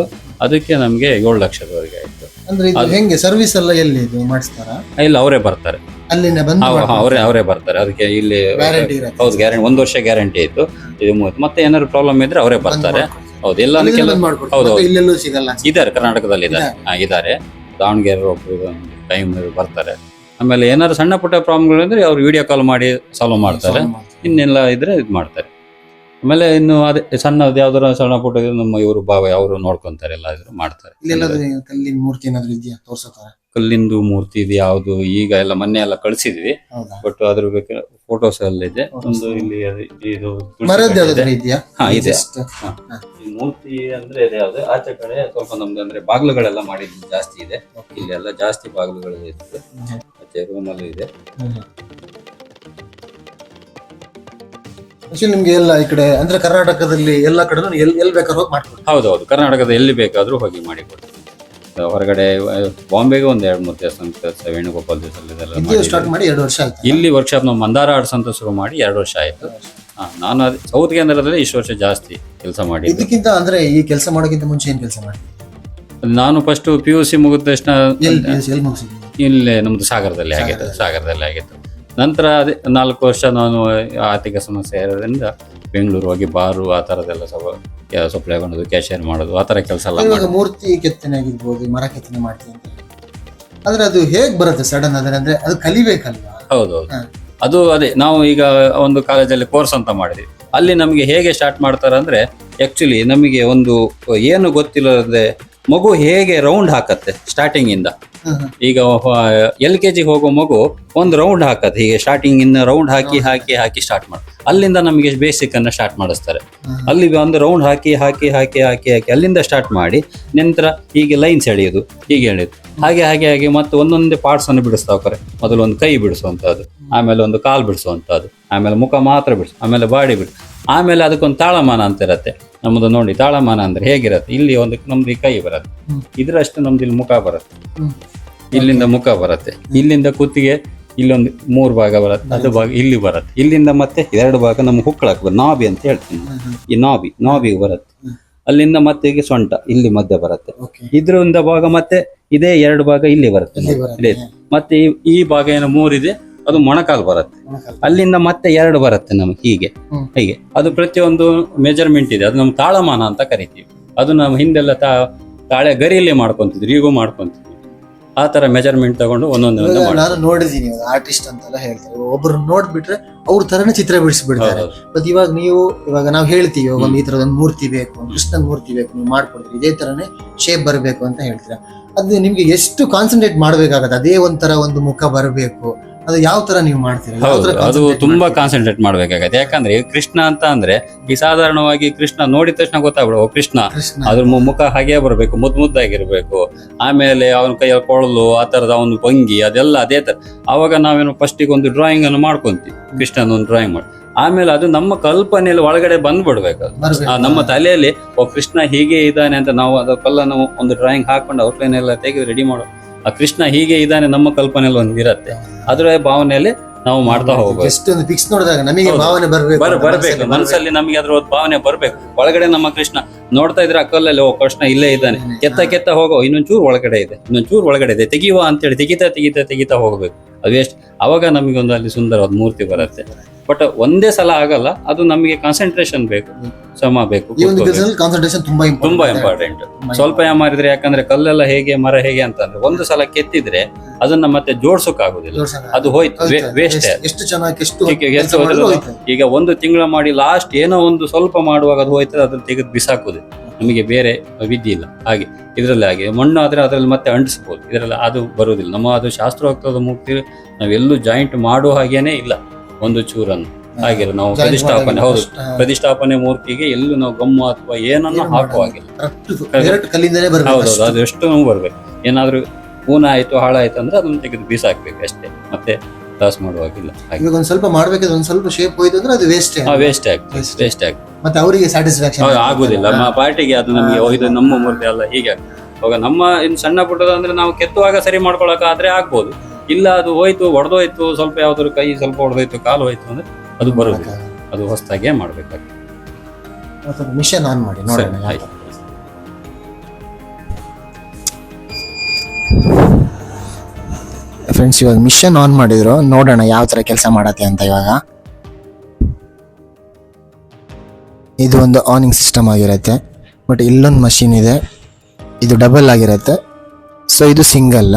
ಅದಕ್ಕೆ ನಮಗೆ ಏಳು ಲಕ್ಷದವರೆಗೆ ಆಯ್ತು. ಅಂದ್ರೆ ಇದು ಹೆಂಗೆ ಸರ್ವಿಸ್ ಎಲ್ಲ ಎಲ್ಲಿ ಇದು ಮಾಡಿಸ್ತಾರ? ಇಲ್ಲ ಅವರೇ ಬರ್ತಾರೆ. ಅಲ್ಲಿಂದ ಬಂದು ಅವರೇ ಅವರೇ ಬರ್ತಾರೆ. ಅದಕ್ಕೆ ಇಲ್ಲಿ ವ್ಯಾರಂಟಿ ಇರುತ್ತೆ. ಹೌದು ಗ್ಯಾರಂಟಿ ಒಂದು ವರ್ಷ ಗ್ಯಾರಂಟಿ ಇತ್ತು. ಇದು ಮೂವತ್ತು. ಮತ್ತೆ ಏನಾದ್ರು ಪ್ರಾಬ್ಲಮ್ ಇದ್ರೆ ಅವರೇ ಬರ್ತಾರೆ. ಹೌದು ಎಲ್ಲ ಅಲ್ಲಿಂದ ಕೆಲ ಬಂದ್ ಮಾಡ್ಕೊಡ್ತಾರೆ. ಹೌದು, ಮತ್ತೆ ಇಲ್ಲೆಲ್ಲೂ ಸಿಗಲ್ಲ. ಇದ್ದಾರೆ ಕರ್ನಾಟಕದಲ್ಲಿ ಇದ್ದಾರೆ. ಹಾ, ಇದ್ದಾರೆ. ದಾವಣಗೆರೆ ಟೈಮ್ ಬರ್ತಾರೆ. ಆಮೇಲೆ ಏನಾದ್ರು ಸಣ್ಣ ಪುಟ್ಟ ಪ್ರಾಬ್ಲಮ್ಗಳು ಅಂದ್ರೆ ಅವ್ರು ವಿಡಿಯೋ ಕಾಲ್ ಮಾಡಿ ಸಾಲ್ವ್ ಮಾಡ್ತಾರೆ. Solve ಮಾಡ್ತಾರೆ. ಇನ್ನೆಲ್ಲ ಇದ್ರೆ ಇದು ಮಾಡ್ತಾರೆ. ಆಮೇಲೆ ಇನ್ನು ಅದೇ ಸಣ್ಣದು ಯಾವ್ದಾರ ಸಣ್ಣ ಪುಟ್ಟ ಇದ್ರೆ ನಮ್ಮ ಇವರು ಬಾವ ಅವರು ನೋಡ್ಕೊಂತಾರೆ ಎಲ್ಲ ಇದ್ರು ಮಾಡ್ತಾರೆ. ಇಲ್ಲೆಲ್ಲಾದ್ರೂ ಕಲ್ಲಿನ ಮೂರ್ತಿ ಏನಾದ್ರು ಇದೆಯಾ? ತೋರ್ಸತ್ತಾರ ಕಲ್ಲಿಂದು ಮೂರ್ತಿ ಇದು ಯಾವ್ದು? ಈಗ ಎಲ್ಲ ಮೊನ್ನೆ ಎಲ್ಲ ಕಳ್ಸಿದ್ವಿ. ಬಟ್ ಅದ್ರ ಬೇಕಾದ್ರೆ ಫೋಟೋಸ್ ಎಲ್ಲ ಇದೆ. ಒಂದು ಇಲ್ಲಿ ಇದು ತುಳಸಿ ಇದೆ. ಹಾ, ಇದೆ. ಹಾ. ಈ ಮೂರ್ತಿ ಅಂದ್ರೆ ಇದೆ ಯಾವ್ದು? ಆಚೆ ಕಡೆ ಸ್ವಲ್ಪ ನಮ್ದು ಅಂದ್ರೆ ಬಾಗಿಲುಗಳೆಲ್ಲ ಮಾಡಿದ್ದು ಜಾಸ್ತಿ ಇದೆ. ಇಲ್ಲಿ ಎಲ್ಲ ಜಾಸ್ತಿ ಬಾಗಿಲುಗಳು ಇರ್ತದೆ. ಮತ್ತೆ ರೂಮ್ ಅಲ್ಲೂ ಇದೆ. ನಿಮ್ಗೆ ಎಲ್ಲ ಈ ಕಡೆ ಅಂದ್ರೆ ಕರ್ನಾಟಕದಲ್ಲಿ ಎಲ್ಲ ಕಡೆ ಎಲ್ಲಿ ಎಲ್ಲಿ ಬೇಕಾದ್ರೂ ಹೋಗಿ ಹೌದು ಹೌದೌದು. ಕರ್ನಾಟಕದ ಎಲ್ಲಿ ಬೇಕಾದ್ರೂ ಹೋಗಿ ಮಾಡಿಕೊಡ್ತೀವಿ ಹೊರಗಡೆ ಬಾಂಬೆಗೆ ಒಂದು ಎರಡು ಮೂರು ದೇವಸ್ಥಾನ ಅಂತ ವೇಣುಗೋಪಾಲ್ ದೇವಸ್ಥಾನ ಇದೆಲ್ಲ ಇದು ಮಾಡಿದ್ದೀವಿ. ಸ್ಟಾರ್ಟ್ ಮಾಡಿ ಎರಡು ವರ್ಷ ಆಯ್ತು. ಇಲ್ಲಿ ವರ್ಕ್ಶಾಪ್ ನಾವು ಮಂದಾರ ಆರ್ಟ್ಸ್ ಅಂತ ಶುರು ಮಾಡಿ ಎರಡು ವರ್ಷ ಆಯ್ತು. ನಾನು ಅದೇ ಸೌತ್ ಕೇಂದ್ರದಲ್ಲಿ ಇಷ್ಟು ವರ್ಷ ಜಾಸ್ತಿ ಕೆಲಸ ಮಾಡಿ ಇದಕ್ಕಿಂತ ಅಂದ್ರೆ ಈ ಕೆಲಸ ಮಾಡೋಕ್ಕಿಂತ ಮುಂಚೆ ಏನು ಕೆಲಸ ಮಾಡಿ ನಾನು ಫಸ್ಟ್ ಪಿ ಯು ಸಿ ಮುಗಿದ ತಕ್ಷಣ ಇಲ್ಲಿ ನಮ್ದು ಇಲ್ಲೇ ನಮ್ಮದು ಸಾಗರದಲ್ಲಿ ಆಗಿತ್ತು ಸಾಗರದಲ್ಲಿ ಆಗಿತ್ತು. ನಂತರ ಅದೇ ನಾಲ್ಕು ವರ್ಷ ನಾನು ಆರ್ಥಿಕ ಸಮಸ್ಯೆ ಇರೋದ್ರಿಂದ ಬೆಂಗಳೂರು ಹೋಗಿ ಬಾರು ಆ ಥರದ್ದೆಲ್ಲ ಸ್ವಲ್ಪ ಸಪ್ಲೈ ಮಾಡೋದು ಕ್ಯಾಶಿಯರ್ ಮಾಡೋದು ಆ ಥರ ಕೆಲಸ ಎಲ್ಲ ಇವಾಗ ಮೂರ್ತಿ ಕೆತ್ತನೆ ಆಗಿರ್ಬೋದು ಮರ ಕೆತ್ತನೆ ಮಾಡ್ತೀನಿ ಅಂತ ಹೇಳಿ. ಆದ್ರೆ ಅದು ಹೇಗ್ ಬರುತ್ತೆ ಸಡನ್ ಅಂದ್ರೆ ಅಂದ್ರೆ ಅದು ಕಲಿಬೇಕಲ್ವಾ ಹೌದು ಹಾ. ಅದು ಅದೇ ನಾವು ಈಗ ಒಂದು ಕಾಲೇಜಲ್ಲಿ ಕೋರ್ಸ್ ಅಂತ ಮಾಡಿದ್ವಿ ಅಲ್ಲಿ ನಮಗೆ ಹೇಗೆ ಸ್ಟಾರ್ಟ್ ಮಾಡ್ತಾರೆ ಅಂದ್ರೆ ಆ್ಯಕ್ಚುಲಿ ನಮಗೆ ಒಂದು ಏನು ಗೊತ್ತಿಲ್ಲದೆ ಮಗು ಹೇಗೆ ರೌಂಡ್ ಹಾಕತ್ತೆ ಸ್ಟಾರ್ಟಿಂಗ್ ಇಂದ. ಈಗ ಎಲ್ ಕೆ ಜಿ ಹೋಗೋ ಮಗು ಒಂದು ರೌಂಡ್ ಹಾಕದ್. ಹೀಗೆ ಸ್ಟಾರ್ಟಿಂಗ್ ಇನ್ನ ರೌಂಡ್ ಹಾಕಿ ಹಾಕಿ ಹಾಕಿ ಸ್ಟಾರ್ಟ್ ಮಾಡಿ. ಅಲ್ಲಿಂದ ನಮಗೆ ಬೇಸಿಕ್ ಅನ್ನ ಸ್ಟಾರ್ಟ್ ಮಾಡಿಸ್ತಾರೆ. ಅಲ್ಲಿ ಒಂದು ರೌಂಡ್ ಹಾಕಿ ಹಾಕಿ ಹಾಕಿ ಹಾಕಿ ಹಾಕಿ ಅಲ್ಲಿಂದ ಸ್ಟಾರ್ಟ್ ಮಾಡಿ ನಂತರ ಹೀಗೆ ಲೈನ್ಸ್ ಎಳೆಯೋದು ಹೀಗೆ ಎಳೆಯೋದು. ಹಾಗೆ ಹಾಗೆ ಹಾಗೆ ಮತ್ತೆ ಒಂದೊಂದೇ ಪಾರ್ಟ್ಸ್ ಅನ್ನು ಬಿಡಿಸ್ತಾ ಹೋಗ್ತಾರೆ. ಮೊದಲು ಒಂದು ಕೈ ಬಿಡಿಸುವಂತದ್ದು ಆಮೇಲೆ ಒಂದು ಕಾಲು ಬಿಡಿಸುವಂತದ್ದು ಆಮೇಲೆ ಮುಖ ಮಾತ್ರ ಬಿಡಿಸು ಆಮೇಲೆ ಬಾಡಿ ಬಿಡಿಸು. ಆಮೇಲೆ ಅದಕ್ಕೊಂದು ತಾಳಮಾನ ಅಂತ ಇರತ್ತೆ. ನಮ್ಮದು ನೋಡಿ ತಾಳಮಾನ ಅಂದ್ರೆ ಹೇಗಿರತ್ತೆ? ಇಲ್ಲಿ ಒಂದು ನಮ್ದು ಈ ಕೈ ಬರತ್ತೆ. ಇದರಷ್ಟು ನಮ್ದು ಇಲ್ಲಿ ಮುಖ ಬರುತ್ತೆ. ಇಲ್ಲಿಂದ ಮುಖ ಬರುತ್ತೆ. ಇಲ್ಲಿಂದ ಕುತ್ತಿಗೆ ಇಲ್ಲೊಂದು ಮೂರು ಭಾಗ ಬರುತ್ತೆ. ಅದು ಭಾಗ ಇಲ್ಲಿ ಬರುತ್ತೆ. ಇಲ್ಲಿಂದ ಮತ್ತೆ ಎರಡು ಭಾಗ ನಮ್ಗೆ ಹುಕ್ಕಳಕ್ಕೆ ನಾಬಿ ಅಂತ ಹೇಳ್ತೀನಿ. ಈ ನಾಬಿ ನಾಬಿ ಬರುತ್ತೆ. ಅಲ್ಲಿಂದ ಮತ್ತೆ ಹೀಗೆ ಸೊಂಟ ಇಲ್ಲಿ ಮಧ್ಯ ಬರುತ್ತೆ. ಇದ್ರಿಂದ ಭಾಗ ಮತ್ತೆ ಇದೇ ಎರಡು ಭಾಗ ಇಲ್ಲಿ ಬರುತ್ತೆ. ಮತ್ತೆ ಈ- ಈ ಭಾಗ ಏನು ಮೂರಿದೆ ಅದು ಮೊಣಕಾಲು ಬರುತ್ತೆ. ಅಲ್ಲಿಂದ ಮತ್ತೆ ಎರಡು ಬರುತ್ತೆ ನಮ್ಗೆ ಹೀಗೆ. ಹೀಗೆ. ಅದು ಪ್ರತಿಯೊಂದು ಮೆಜರ್ಮೆಂಟ್ ಇದೆ. ಅದು ನಮ್ಮ ತಾಳಮಾನ ಅಂತ ಕರಿತೀವಿ. ಅದು ನಾವು ಹಿಂದೆಲ್ಲ ತಾ ತಾಳೆ ಗರಿಯಲ್ಲಿ ಮಾಡ್ಕೊಂತಿದ್ರು ಈಗೂ ಮಾಡ್ಕೊಂತಿದ್ವಿ ಆ ತರ ಮೆಜರ್ಮೆಂಟ್ ತಗೊಂಡು ಒಂದೊಂದು ಇವಾಗ ನಾನು ನೋಡಿದೀನಿ ಆರ್ಟಿಸ್ಟ್ ಅಂತೆಲ್ಲ ಹೇಳ್ತಾರೆ. ಒಬ್ರು ನೋಡ್ಬಿಟ್ರೆ ಅವ್ರ ತರನೇ ಚಿತ್ರ ಬಿಡಿಸ್ಬಿಡ್ತಾರೆ. ಬಟ್ ಇವಾಗ ನೀವು ಇವಾಗ ನಾವು ಹೇಳ್ತೀವಿ ಇವಾಗ ಒಂದು ಈ ತರದ ಒಂದು ಮೂರ್ತಿ ಬೇಕು ಒಂದು ಕೃಷ್ಣನ್ ಮೂರ್ತಿ ಬೇಕು ನೀವು ಮಾಡ್ಕೊಡ್ತೀರಿ ಇದೇ ತರನೇ ಶೇಪ್ ಬರಬೇಕು ಅಂತ ಹೇಳ್ತೀರಾ. ಅದು ನಿಮ್ಗೆ ಎಷ್ಟು ಕಾನ್ಸಂಟ್ರೇಟ್ ಮಾಡ್ಬೇಕಾಗತ್ತೆ ಅದೇ ಒಂಥರ ಒಂದು ಮುಖ ಬರಬೇಕು. ಅದು ಯಾವ ತರ ನೀವು ಮಾಡ್ತೀರಾ? ಯಾವ ಹೌದು ತರ ಅದು concentrate ತುಂಬಾ ಮಾಡ್ತೀರಾ? ಕಾನ್ಸಂಟ್ರೇಟ್ ಮಾಡ್ಬೇಕಾಗತ್ತೆ. ಯಾಕಂದ್ರೆ ಕೃಷ್ಣ ಅಂತ ಅಂದ್ರೆ ಈ ಸಾಧಾರಣವಾಗಿ ಕೃಷ್ಣ ನೋಡಿದ ತಕ್ಷಣ ಗೊತ್ತಾಗ್ಬಿಡುವ ಓ ಕೃಷ್ಣ. ಕೃಷ್ಣ. ಅದ್ರ ಮು- ಮುಖ ಹಾಗೆ ಬರಬೇಕು ಮುದ್ ಮುದ್ದಾಗಿರ್ಬೇಕು. ಆಮೇಲೆ ಅವನ ಕೈಯಲ್ಲಿ ಕೊಳಲು ಆ ತರದ ಅವನ ಭಂಗಿ ಅದೆಲ್ಲ ಅದೇ ತರ ಅವಾಗ ನಾವೇನು ಫಸ್ಟಿಗೆ ಒಂದು ಡ್ರಾಯಿಂಗ್ ಅನ್ನು ಮಾಡ್ಕೊಂತೀವಿ ಕೃಷ್ಣನ ಒಂದು ಡ್ರಾಯಿಂಗ್ ಮಾಡಿ. ಆಮೇಲೆ ಅದು ನಮ್ಮ ಕಲ್ಪನೆಯಲ್ಲಿ ಒಳಗಡೆ ಬಂದ್ಬಿಡ್ಬೇಕು ಅದು ಬರ್ಬೇಕು. ಆ, ನಮ್ಮ ತಲೆಯಲ್ಲಿ ಓ ಕೃಷ್ಣ ಹೀಗೆ ಇದ್ದಾನೆ ಅಂತ ನಾವು ಅದಕ್ಕೆಲ್ಲ ನಾವು ಒಂದು ಡ್ರಾಯಿಂಗ್ ಹಾಕೊಂಡು ಔಟ್ಲೈನ್ ಎಲ್ಲ ತೆಗೆದು ರೆಡಿ ಮಾಡೋ ಆ ಕೃಷ್ಣ ಹೀಗೆ ಇದ್ದಾನೆ ನಮ್ಮ ಕಲ್ಪನೆಯಲ್ಲಿ ಒಂದಿರತ್ತೆ ಅದರ ಭಾವನೆಯಲ್ಲಿ ನಾವು ಮಾಡ್ತಾ ಹೋಗ್ಬೇಕು. ಜಸ್ಟ್ ಒಂದು ಫಿಕ್ಸ್ ನೋಡಿದಾಗ ನಮಗೆ ಭಾವನೆ ಬರ್ಬೇಕು ಬರಬೇಕು. ಮನಸ್ಸಲ್ಲಿ ನಮಗೆ ಅದ್ರ ಒಂದು ಭಾವನೆ ಬರ್ಬೇಕು. ಒಳಗಡೆ ನಮ್ಮ ಕೃಷ್ಣ ನೋಡ್ತಾ ಇದ್ರೆ ಅಕ್ಕಲ್ಲಲ್ಲಿ ಓ ಕೃಷ್ಣ ಇಲ್ಲೇ ಇದ್ದಾನೆ. ಕೆತ್ತ ಕೆತ್ತ ಹೋಗೋ ಇನ್ನೊಂಚೂರು ಒಳಗಡೆ ಇದೆ. ಇನ್ನೊಂಚೂರು ಒಳಗಡೆ ಇದೆ. ತೆಗಿಯುವ ಅಂತೇಳಿ ತೆಗಿತಾ ತೆಗಿತಾ ತೆಗಿತಾ ಹೋಗ್ಬೇಕು. ಅದು ಎಷ್ಟು ಅವಾಗ ನಮಗೆ ಒಂದು ಅಲ್ಲಿ ಸುಂದರವಾದ ಮೂರ್ತಿ ಬರುತ್ತೆ. ಬಟ್ ಒಂದೇ ಸಲ ಆಗಲ್ಲ ಅದು ನಮಗೆ ಕಾನ್ಸಂಟ್ರೇಷನ್ ಬೇಕು ಶ್ರಮ ಬೇಕು ಕಾನ್ಸಂಟ್ರೇಷನ್ ತುಂಬಾ ತುಂಬಾ ಇಂಪಾರ್ಟೆಂಟ್ ಸ್ವಲ್ಪ ಯಾಮಾರಿದ್ರೆ ಯಾಕಂದ್ರೆ ಕಲ್ಲೆಲ್ಲ ಹೇಗೆ ಮರ ಹೇಗೆ ಅಂತ ಅಂದ್ರೆ ಒಂದು ಸಲ ಕೆತ್ತಿದ್ರೆ ಅದನ್ನ ಮತ್ತೆ ಜೋಡ್ಸೋಕ್ ಆಗುದಿಲ್ಲ ಅದು ಹೋಯ್ತು ವೇಸ್ಟ್ ಎಷ್ಟು ಚೆನ್ನಾಗಿ ಎಷ್ಟು. ಈಗ ಒಂದು ತಿಂಗಳ ಮಾಡಿ ಲಾಸ್ಟ್ ಏನೋ ಒಂದು ಸ್ವಲ್ಪ ಮಾಡುವಾಗ ಅದು ಹೋಯ್ತದೆ ಅದನ್ನ ತೆಗೆದು ಬಿಸಾಕುದು ನಮಗೆ ಬೇರೆ ವಿದ್ಯೆ ಇಲ್ಲ. ಹಾಗೆ ಇದರಲ್ಲಿ ಹಾಗೆ ಮಣ್ಣು ಆದರೆ ಅದರಲ್ಲಿ ಮತ್ತೆ ಅಂಟಿಸ್ಬೋದು. ಇದರಲ್ಲಿ ಅದು ಬರುವುದಿಲ್ಲ. ನಮ್ಮ ಅದು ಶಾಸ್ತ್ರೋಕ್ತದ ಮೂರ್ತಿ ನಾವೆಲ್ಲೂ ಜಾಯಿಂಟ್ ಮಾಡೋ ಹಾಗೇನೆ ಇಲ್ಲ. ಒಂದು ಚೂರನ್ನು. ಹಾಗಿಲ್ಲ ನಾವು ಪ್ರತಿಷ್ಠಾಪನೆ ಹೌದು. ಪ್ರತಿಷ್ಠಾಪನೆ ಮೂರ್ತಿಗೆ ಎಲ್ಲೂ ನಾವು ಗಮ್ಮು ಅಥವಾ ಏನನ್ನು ಹಾಕುವಾಗಿಲ್ಲ ಹೌದೌದು. ಅದು ಎಷ್ಟು ಬರ್ಬೇಕು. ಏನಾದ್ರೂ ಊನ ಆಯ್ತು ಹಾಳಾಯ್ತು ಅಂದ್ರೆ ಅದನ್ನ ತೆಗೆದು ಬೀಸಾಕ್ಬೇಕು ಅಷ್ಟೇ. ಮತ್ತೆ ಲಾಸ್ ಮಾಡುವಾಗಿಲ್ಲ ಹಾಗೆ. ಇವಾಗ ಒಂದ್ ಸ್ವಲ್ಪ ಮಾಡ್ಬೇಕಾದ್ರೆ ಒಂದ್ ಸ್ವಲ್ಪ ಶೇಪ್ ಹೋಯ್ತು ಅಂದ್ರೆ ಅದು ವೇಸ್ಟ್ ವೇಸ್ಟ್ ಆಗ್ತದೆ ವೇಸ್ಟ್ ಆಗ್ತದೆ. ಮತ್ತೆ ಅವರಿಗೆ ಸ್ಯಾಟಿಸ್ಫ್ಯಾಕ್ಷನ್ ಹೌದು, ಆಗುದಿಲ್ಲ. ನಮ್ಮ ಪಾರ್ಟಿಗೆ ಅದು ನಮಗೆ ಹೋಯ್ತು ಇದು ನಮ್ಮ ಮೂರ್ತಿ ಅಲ್ಲ ಹೀಗೆ. ಅವಾಗ ನಮ್ಮ ಇನ್ನು ಸಣ್ಣ ಪುಟ್ಟದ ಅಂದ್ರೆ ನಾವು ಕೆತ್ತುವಾಗ ಸರಿ ಮಾಡ್ಕೊಳಕ್ ಆದ್ರೆ ಆಗ್ಬೋದು. ಇಲ್ಲ ಅದು ಹೋಯ್ತು ಹೊಡೆದೋಯ್ತು ಸ್ವಲ್ಪ ಯಾವ್ದಾದ್ರು ಕೈ ಸ್ವಲ್ಪ ಹೊಡೆದೋಯ್ತು ಕಾಲು ಹೋಯ್ತು ಅಂದ್ರೆ ಅದು ಬರುತ್ತೆ ಅದು ಹೊಸದಾಗೆ ಮಾಡ್ಬೇಕಾಗ್ತದೆ. ಮಿಷನ್ ಆನ್ ಮಾಡಿ ನೋಡಿ ಸರಿ, ಯಾವ ಆಯ್ತು. ತರ. ಫ್ರೆಂಡ್ಸ್ ಇವಾಗ ಮಿಷನ್ ಆನ್ ಮಾಡಿದ್ರು. ನೋಡೋಣ ಯಾವ ತರ ಕೆಲಸ ಮಾಡತ್ತೆ ಅಂತ ಇವಾಗ. ಇದು ಒಂದು ಆನಿಂಗ್ ಸಿಸ್ಟಮ್ ಆಗಿರುತ್ತೆ. ಬಟ್ ಇಲ್ಲೊಂದು ಮಷಿನ್ ಇದೆ. ಇದು ಡಬಲ್ ಆಗಿರುತ್ತೆ. ಸೊ ಇದು ಸಿಂಗಲ್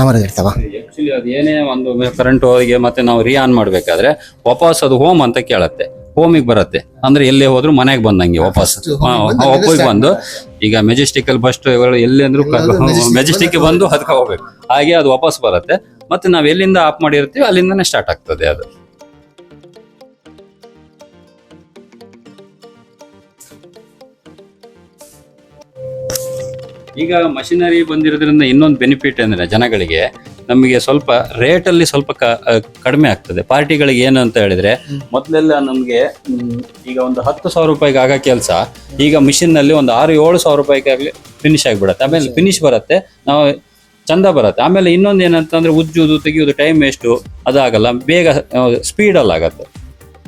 ಆಮರದ ಇರ್ತಾವ ಆಕ್ಚುಲಿ ಅದು ಏನೇ ಒಂದು ಕರೆಂಟ್ ಹೋಗಿ ಮತ್ತೆ ನಾವು ರೀ ಆನ್ ಮಾಡ್ಬೇಕಾದ್ರೆ ವಾಪಸ್ ಅದು ಹೋಮ್ ಅಂತ ಕೇಳತ್ತೆ. ಹೋಮಿಗೆ ಬರುತ್ತೆ. ಅಂದ್ರೆ ಎಲ್ಲೇ ಹೋದ್ರು ಮನೆಗೆ ಬಂದಂಗೆ ವಾಪಸ್. ಒಪ್ಪಿಗೆ home ಬಂದು ಅಲ್ಲಿಂದ ಮೆಜೆಸ್ಟಿಕ್ ಅಲ್ಲಿ ಫಸ್ಟ್ ಈಗ ಮೆಜೆಸ್ಟಿಕಲ್ ಬಸ್ ಎಲ್ಲಿ ಅಂದ್ರೂ ಮೆಜೆಸ್ಟಿಕ್ ಬಂದು ಬಂದು ಅದಕ್ಕೆ ಹೋಗ್ಬೇಕು ಹಾಗೆ ಅದು ವಾಪಸ್ ಬರುತ್ತೆ. ಮತ್ತೆ ನಾವ್ ಎಲ್ಲಿಂದ ಆಫ್ ಮಾಡಿರ್ತೀವಿ ಅಲ್ಲಿಂದನೇ ಸ್ಟಾರ್ಟ್ ಆಗ್ತದೆ ಅದು. ಈಗ ಮಷಿನರಿ ಬಂದಿರೋದ್ರಿಂದ ಇನ್ನೊಂದು ಬೆನಿಫಿಟ್ ಅಂದ್ರೆ ಜನಗಳಿಗೆ ನಮಗೆ ಸ್ವಲ್ಪ ರೇಟ್ ಅಲ್ಲಿ ಸ್ವಲ್ಪ ಕಡಿಮೆ ಆಗ್ತದೆ. ಪಾರ್ಟಿಗಳಿಗೆ ಏನು ಅಂತ ಹೇಳಿದ್ರೆ, ಮೊದಲೆಲ್ಲ ನಮಗೆ ಈಗ ಒಂದು ಹತ್ತು ಸಾವಿರ ರೂಪಾಯಿಗೆ ಆಗೋ ಕೆಲಸ, ಈಗ ಮಿಷಿನ್ನಲ್ಲಿ ಒಂದು ಆರು, ಏಳು ಸಾವಿರ ರೂಪಾಯಿಗಾಗಲಿ ಫಿನಿಶ್ ಆಗಿಬಿಡತ್ತೆ. ಆಮೇಲೆ ಫಿನಿಶ್ ಬರುತ್ತೆ, ನಾವು ಚಂದ ಬರುತ್ತೆ. ಆಮೇಲೆ ಇನ್ನೊಂದು ಏನಂತಂದ್ರೆ ಉಜ್ಜುವುದು, ತೆಗೆಯುವುದು ಟೈಮ್ ಎಷ್ಟು ಅದಾಗಲ್ಲ. ಬೇಗ ಸ್ಪೀಡಲ್ಲಿ ಆಗತ್ತೆ.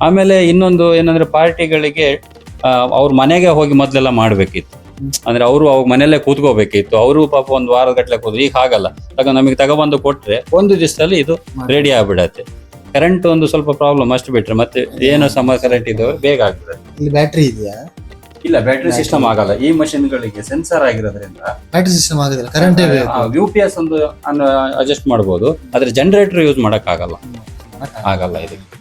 ಆಮೇಲೆ ಇನ್ನೊಂದು ಏನಂದ್ರೆ ಪಾರ್ಟಿಗಳಿಗೆ ಅವ್ರ ಮನೆಗೆ ಹೋಗಿ ಮೊದಲೆಲ್ಲ ಮಾಡಬೇಕಿತ್ತು. ಅಂದ್ರೆ ಅವರು ಅವಾಗ ಮನೆಯಲ್ಲೇ ಕೂತ್ಕೋಬೇಕಿತ್ತು. ಅವರು ಪಾಪ ಒಂದು ವಾರದ ಗಟ್ಟಲೆ ಕೂತ್ರು ಈಗ ಹಾಗಲ್ಲ. ತಗ ನಮಗೆ ತಗೊಬಂದು ಕೊಟ್ರೆ ಒಂದು ದಿವಸದಲ್ಲಿ ಇದು ರೆಡಿ ಆಗ್ಬಿಡತ್ತೆ. ಕರೆಂಟ್ ಒಂದು ಸ್ವಲ್ಪ ಪ್ರಾಬ್ಲಮ್ ಅಷ್ಟು ಬಿಟ್ರೆ ಮತ್ತೆ ಏನೋ ಸಮ ಕರೆಂಟ್ ಇದ್ದವರು ಬೇಗ ಆಗ್ತದೆ. ಇಲ್ಲಿ ಬ್ಯಾಟ್ರಿ ಇದೆಯಾ? ಇಲ್ಲ ಬ್ಯಾಟ್ರಿ ಸಿಸ್ಟಮ್ ಆಗಲ್ಲ. ಈ ಮಷಿನ್ಗಳಿಗೆ ಸೆನ್ಸರ್ ಆಗಿರೋದ್ರಿಂದ ಬ್ಯಾಟ್ರಿ ಸಿಸ್ಟಮ್ ಆಗೋದಿಲ್ಲ ಕರೆಂಟ್ ಯು ಪಿ ಎಸ್ ಒಂದು ಅಡ್ಜಸ್ಟ್ ಮಾಡಬಹುದು ಆದ್ರೆ ಜನರೇಟರ್ ಯೂಸ್ ಮಾಡಕ್ ಆಗಲ್ಲ ಆಗಲ್ಲ ಇದಕ್ಕೆ.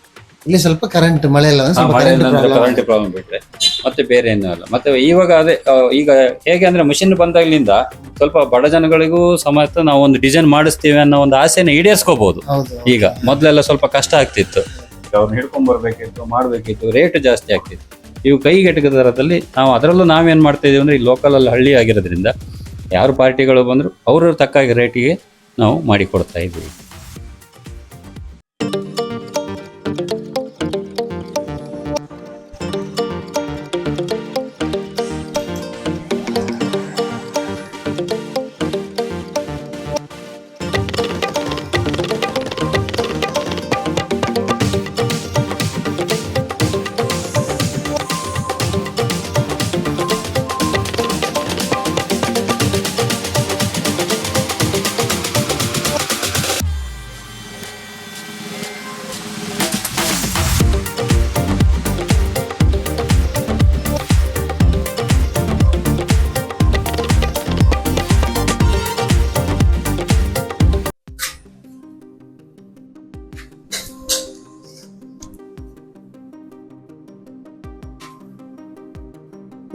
ಇಲ್ಲಿ ಸ್ವಲ್ಪ ಕರೆಂಟ್ ಮಳೆ ಎಲ್ಲ ಸ್ವಲ್ಪ ಕರೆಂಟ್ ಕರೆಂಟ್ ಪ್ರಾಬ್ಲಮ್ ಬಿಟ್ರೆ ಮತ್ತೆ ಬೇರೆ ಏನೂ ಅಲ್ಲ. ಮತ್ತೆ ಇವಾಗ ಅದೇ ಆ, ಈಗ ಹೇಗೆ ಅಂದ್ರೆ ಮಷಿನ್ ಬಂದಾಗ್ಲಿಂದ ಸ್ವಲ್ಪ ಬಡ ಜನಗಳಿಗೂ ಸಮೇತ ನಾವು ಒಂದು ಡಿಸೈನ್ ಮಾಡಿಸ್ತೀವಿ ಅನ್ನೋ ಒಂದು ಆಸೆನ ಈಡೇರಿಸ್ಕೋಬಹುದು ಹೌದು ಈಗ ಮೊದ್ಲೆಲ್ಲ ಸ್ವಲ್ಪ ಕಷ್ಟ ಆಗ್ತಿತ್ತು. ಅವ್ರನ್ನ ಹಿಡ್ಕೊಂಡ್ ಬರ್ಬೇಕಿತ್ತು ಮಾಡ್ಬೇಕಿತ್ತು ರೇಟ್ ಜಾಸ್ತಿ ಆಗ್ತಿತ್ತು. ಇವು ಕೈಗೆಟಕ ದರದಲ್ಲಿ ನಾವು ಅದರಲ್ಲೂ ನಾವೇನ್ ಮಾಡ್ತಾ ಇದೀವಿ ಅಂದ್ರೆ ಈ ಲೋಕಲ್ ಅಲ್ಲಿ ಹಳ್ಳಿ ಆಗಿರೋದ್ರಿಂದ ಯಾರು ಪಾರ್ಟಿಗಳು ಬಂದ್ರು ಅವ್ರ ತಕ್ಕಾಗಿ ರೇಟಿಗೆ ನಾವು ಮಾಡಿಕೊಡ್ತಾ ಇದೀವಿ ಇದ್ದೀವಿ.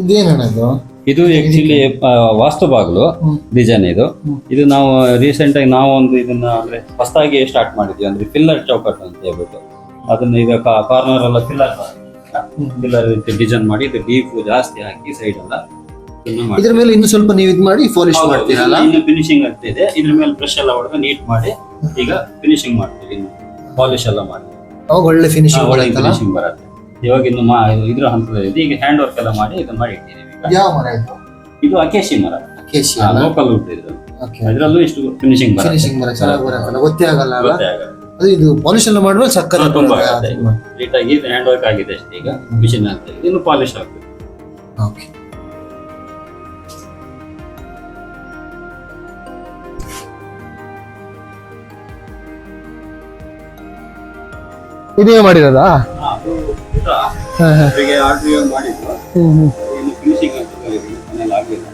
ಇದೇನಣ್ಣ ಇದು? ಆಕ್ಚುಲಿ ವಾಸ್ತು ಬಾಗಿಲು ಡಿಸೈನ್ ಇದು. ಇದು ನಾವು ರೀಸೆಂಟ್ ಆಗಿ ನಾವು ಒಂದು ಇದನ್ನ ಅಂದ್ರೆ ಹೊಸದಾಗಿ ಸ್ಟಾರ್ಟ್ ಮಾಡಿದ್ವಿ. ಅಂದ್ರೆ ಪಿಲ್ಲರ್ ಚೌಕಟ್ ಅಂತ ಹೇಳ್ಬಿಟ್ಟು. ಅದನ್ನ ಈಗ ಕಾರ್ನರ್ ಎಲ್ಲ ಪಿಲ್ಲರ್ ಪಿಲ್ಲರ್ ಡಿಸೈನ್ ಮಾಡಿ ಇದು ಡೀಪ್ ಜಾಸ್ತಿ ಹಾಕಿ ಸೈಡ್ ಎಲ್ಲ ಇದ್ರ ಮೇಲೆ ಇನ್ನು ಸ್ವಲ್ಪ ನೀವು ಇದು ಮಾಡಿ ಪಾಲಿಶ್ ಮಾಡ್ತೀರಲ್ಲ ಇನ್ನು ಫಿನಿಶಿಂಗ್ ಆಗ್ತಿದೆ ಇದ್ರ ಮೇಲೆ ಬ್ರಷ್ ಎಲ್ಲ ಹೊಡೆದು ನೀಟ್ ಮಾಡಿ ಈಗ ಫಿನಿಶಿಂಗ್ ಮಾಡ್ತೀವಿ ಪಾಲಿಶ್ ಎಲ್ಲ ಮಾಡಿ. ಅವಾಗ ಒಳ್ಳೆ ಫಿನಿಶಿಂಗ್ ಬರುತ್ತೆ. ಇವಾಗ ಇನ್ನು ಮಾ ಇದ್ರ ಹಂತದಲ್ಲಿ ಈಗ ಹ್ಯಾಂಡ್ ವರ್ಕ್ ಎಲ್ಲ ಮಾಡಿ ಇದನ್ನ ಮಾಡಿ ಇಟ್ಟಿದ್ದೀವಿ. ಈಗ ಯಾವ ಮರ ಇದು? ಇದು ಅಕೇಶಿ ಮರ. ಅಕೇಶಿ ಲೋಕಲ್ ವುಡ್ ಇದು. ಅದರಲ್ಲೂ ಇಷ್ಟು ಫಿನಿಶಿಂಗ್ ಬರುತ್ತೆ. ಫಿನಿಶಿಂಗ್ ಬರ ಚೆನ್ನಾಗಿ ಬರುತ್ತಲ್ಲ ಗೊತ್ತೇ ಆಗಲ್ಲ ಅಲ್ಲ? ಗೊತ್ತೇ ಆಗಲ್ಲ. ಅದು ಇದು ಪಾಲಿಶ್ ಮಾಡಿದ್ರೆ ಸಕ್ಕರೆ ಹಾ, ತುಂಬಾ ಆಗುತ್ತೆ. ನೀಟಾಗಿ ಹ್ಯಾಂಡ್ ವರ್ಕ್ ಆಗಿದೆ ಅಷ್ಟೇ. ಈಗ ಮಿಷಿನ್ ಅಂತ ಇನ್ನು ಪಾಲಿಶ್ ಆಗ್ಬೇಕು ಓಕೆ ಇದೇ ಮಾಡಿರೋದಾ? ಅದು ಅವರಿಗೆ ಆರ್ಡರ್ ಮಾಡಿದ್ರು. ಇನ್ನು ಫಿನಿಶಿಂಗ್ ಮನೇಲಿ ಆಗಲಿಲ್ಲ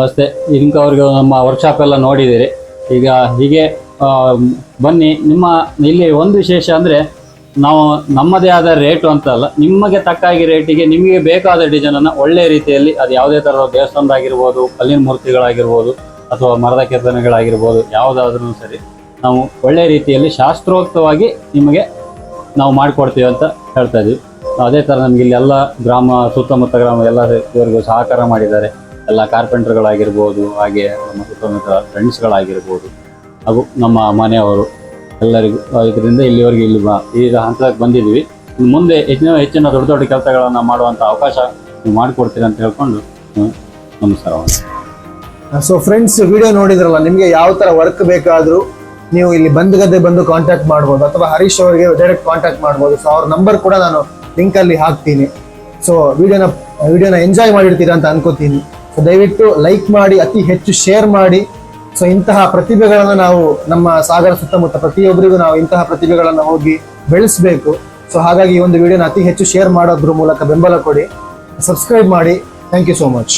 ಅಷ್ಟೇ ಈಗ ಅವ್ರಿಗೆ ನಮ್ಮ ವರ್ಕ್ಶಾಪ್ ಎಲ್ಲ ನೋಡಿದಿರಿ ಈಗ ಹೀಗೆ ಆ, ಬನ್ನಿ ನಿಮ್ಮ ಇಲ್ಲಿ ಒಂದು ವಿಶೇಷ ಅಂದರೆ ನಾವು ನಮ್ಮದೇ ಆದ ರೇಟು ಅಂತ ಅಲ್ಲ ನಿಮಗೆ ತಕ್ಕಾಗಿ ರೇಟಿಗೆ ನಿಮಗೆ ಬೇಕಾದ ಡಿಸೈನನ್ನು ಒಳ್ಳೆಯ ರೀತಿಯಲ್ಲಿ ಅದು ಯಾವುದೇ ಥರದ ದೇವಸ್ಥಾನದಾಗಿರ್ಬೋದು ಕಲ್ಲಿನ ಮೂರ್ತಿಗಳಾಗಿರ್ಬೋದು ಅಥವಾ ಮರದ ಕೆತ್ತನೆಗಳಾಗಿರ್ಬೋದು ಯಾವುದಾದ್ರೂ ಸರಿ ನಾವು ಒಳ್ಳೆಯ ರೀತಿಯಲ್ಲಿ ಶಾಸ್ತ್ರೋಕ್ತವಾಗಿ ನಿಮಗೆ ನಾವು ಮಾಡಿಕೊಡ್ತೀವಿ ಅಂತ ಹೇಳ್ತಾ ಇದ್ದೀವಿ ಅದೇ ಥರ ನಮಗೆ ಇಲ್ಲಿ ಎಲ್ಲ ಗ್ರಾಮ, ಸುತ್ತಮುತ್ತ ಗ್ರಾಮ ಎಲ್ಲ ಇವರಿಗೂ ಸಹಕಾರ ಮಾಡಿದ್ದಾರೆ. ಎಲ್ಲ ಕಾರ್ಪೆಂಟರ್ಗಳಾಗಿರ್ಬೋದು, ಹಾಗೆ ನಮ್ಮ ಸುತ್ತಮುತ್ತ ಫ್ರೆಂಡ್ಸ್ಗಳಾಗಿರ್ಬೋದು, ಹಾಗೂ ನಮ್ಮ ಮನೆಯವರು ಎಲ್ಲರಿಗೂ, ಇದರಿಂದ ಇಲ್ಲಿವರೆಗೆ ಇಲ್ಲಿ ಬಾ ಈಗ ಹಂತಕ್ಕೆ ಬಂದಿದ್ದೀವಿ. ಮುಂದೆ ಹೆಚ್ಚಿನ ಹೆಚ್ಚಿನ ದೊಡ್ಡ ದೊಡ್ಡ ಕೆಲಸಗಳನ್ನು ಮಾಡುವಂಥ ಅವಕಾಶ ನೀವು ಮಾಡಿಕೊಡ್ತೀರಿ ಅಂತ ಹೇಳ್ಕೊಂಡು ನಮಸ್ಕಾರ. ಸೊ ಫ್ರೆಂಡ್ಸ್ ವಿಡಿಯೋ ನೋಡಿದ್ರಲ್ಲ, ನಿಮಗೆ ಯಾವ ಥರ ವರ್ಕ್ ಬೇಕಾದ್ರೂ ನೀವು ಇಲ್ಲಿ ಬಂದು ಗದ್ದೆ ಬಂದು ಕಾಂಟ್ಯಾಕ್ಟ್ ಮಾಡ್ಬೋದು, ಅಥವಾ ಹರೀಶ್ ಅವರಿಗೆ ಡೈರೆಕ್ಟ್ ಕಾಂಟ್ಯಾಕ್ಟ್ ಮಾಡ್ಬೋದು. ಸೊ ಅವ್ರ ನಂಬರ್ ಕೂಡ ನಾನು ಲಿಂಕಲ್ಲಿ ಹಾಕ್ತೀನಿ. ಸೊ ವಿಡಿಯೋನ ವಿಡಿಯೋನ ಎಂಜಾಯ್ ಮಾಡಿರ್ತೀರಾ ಅಂತ ಅನ್ಕೋತೀನಿ. ಸೊ ದಯವಿಟ್ಟು ಲೈಕ್ ಮಾಡಿ, ಅತಿ ಹೆಚ್ಚು ಶೇರ್ ಮಾಡಿ. ಸೊ ಇಂತಹ ಪ್ರತಿಭೆಗಳನ್ನು ನಾವು ನಮ್ಮ ಸಾಗರ ಸುತ್ತಮುತ್ತ ಪ್ರತಿಯೊಬ್ಬರಿಗೂ ನಾವು ಇಂತಹ ಪ್ರತಿಭೆಗಳನ್ನು ಹೋಗಿ ಬೆಳೆಸಬೇಕು. ಸೊ ಹಾಗಾಗಿ ಈ ಒಂದು ವಿಡಿಯೋನ ಅತಿ ಹೆಚ್ಚು ಶೇರ್ ಮಾಡೋದ್ರ ಮೂಲಕ ಬೆಂಬಲ ಕೊಡಿ. ಸಬ್ಸ್ಕ್ರೈಬ್ ಮಾಡಿ. Thank you so much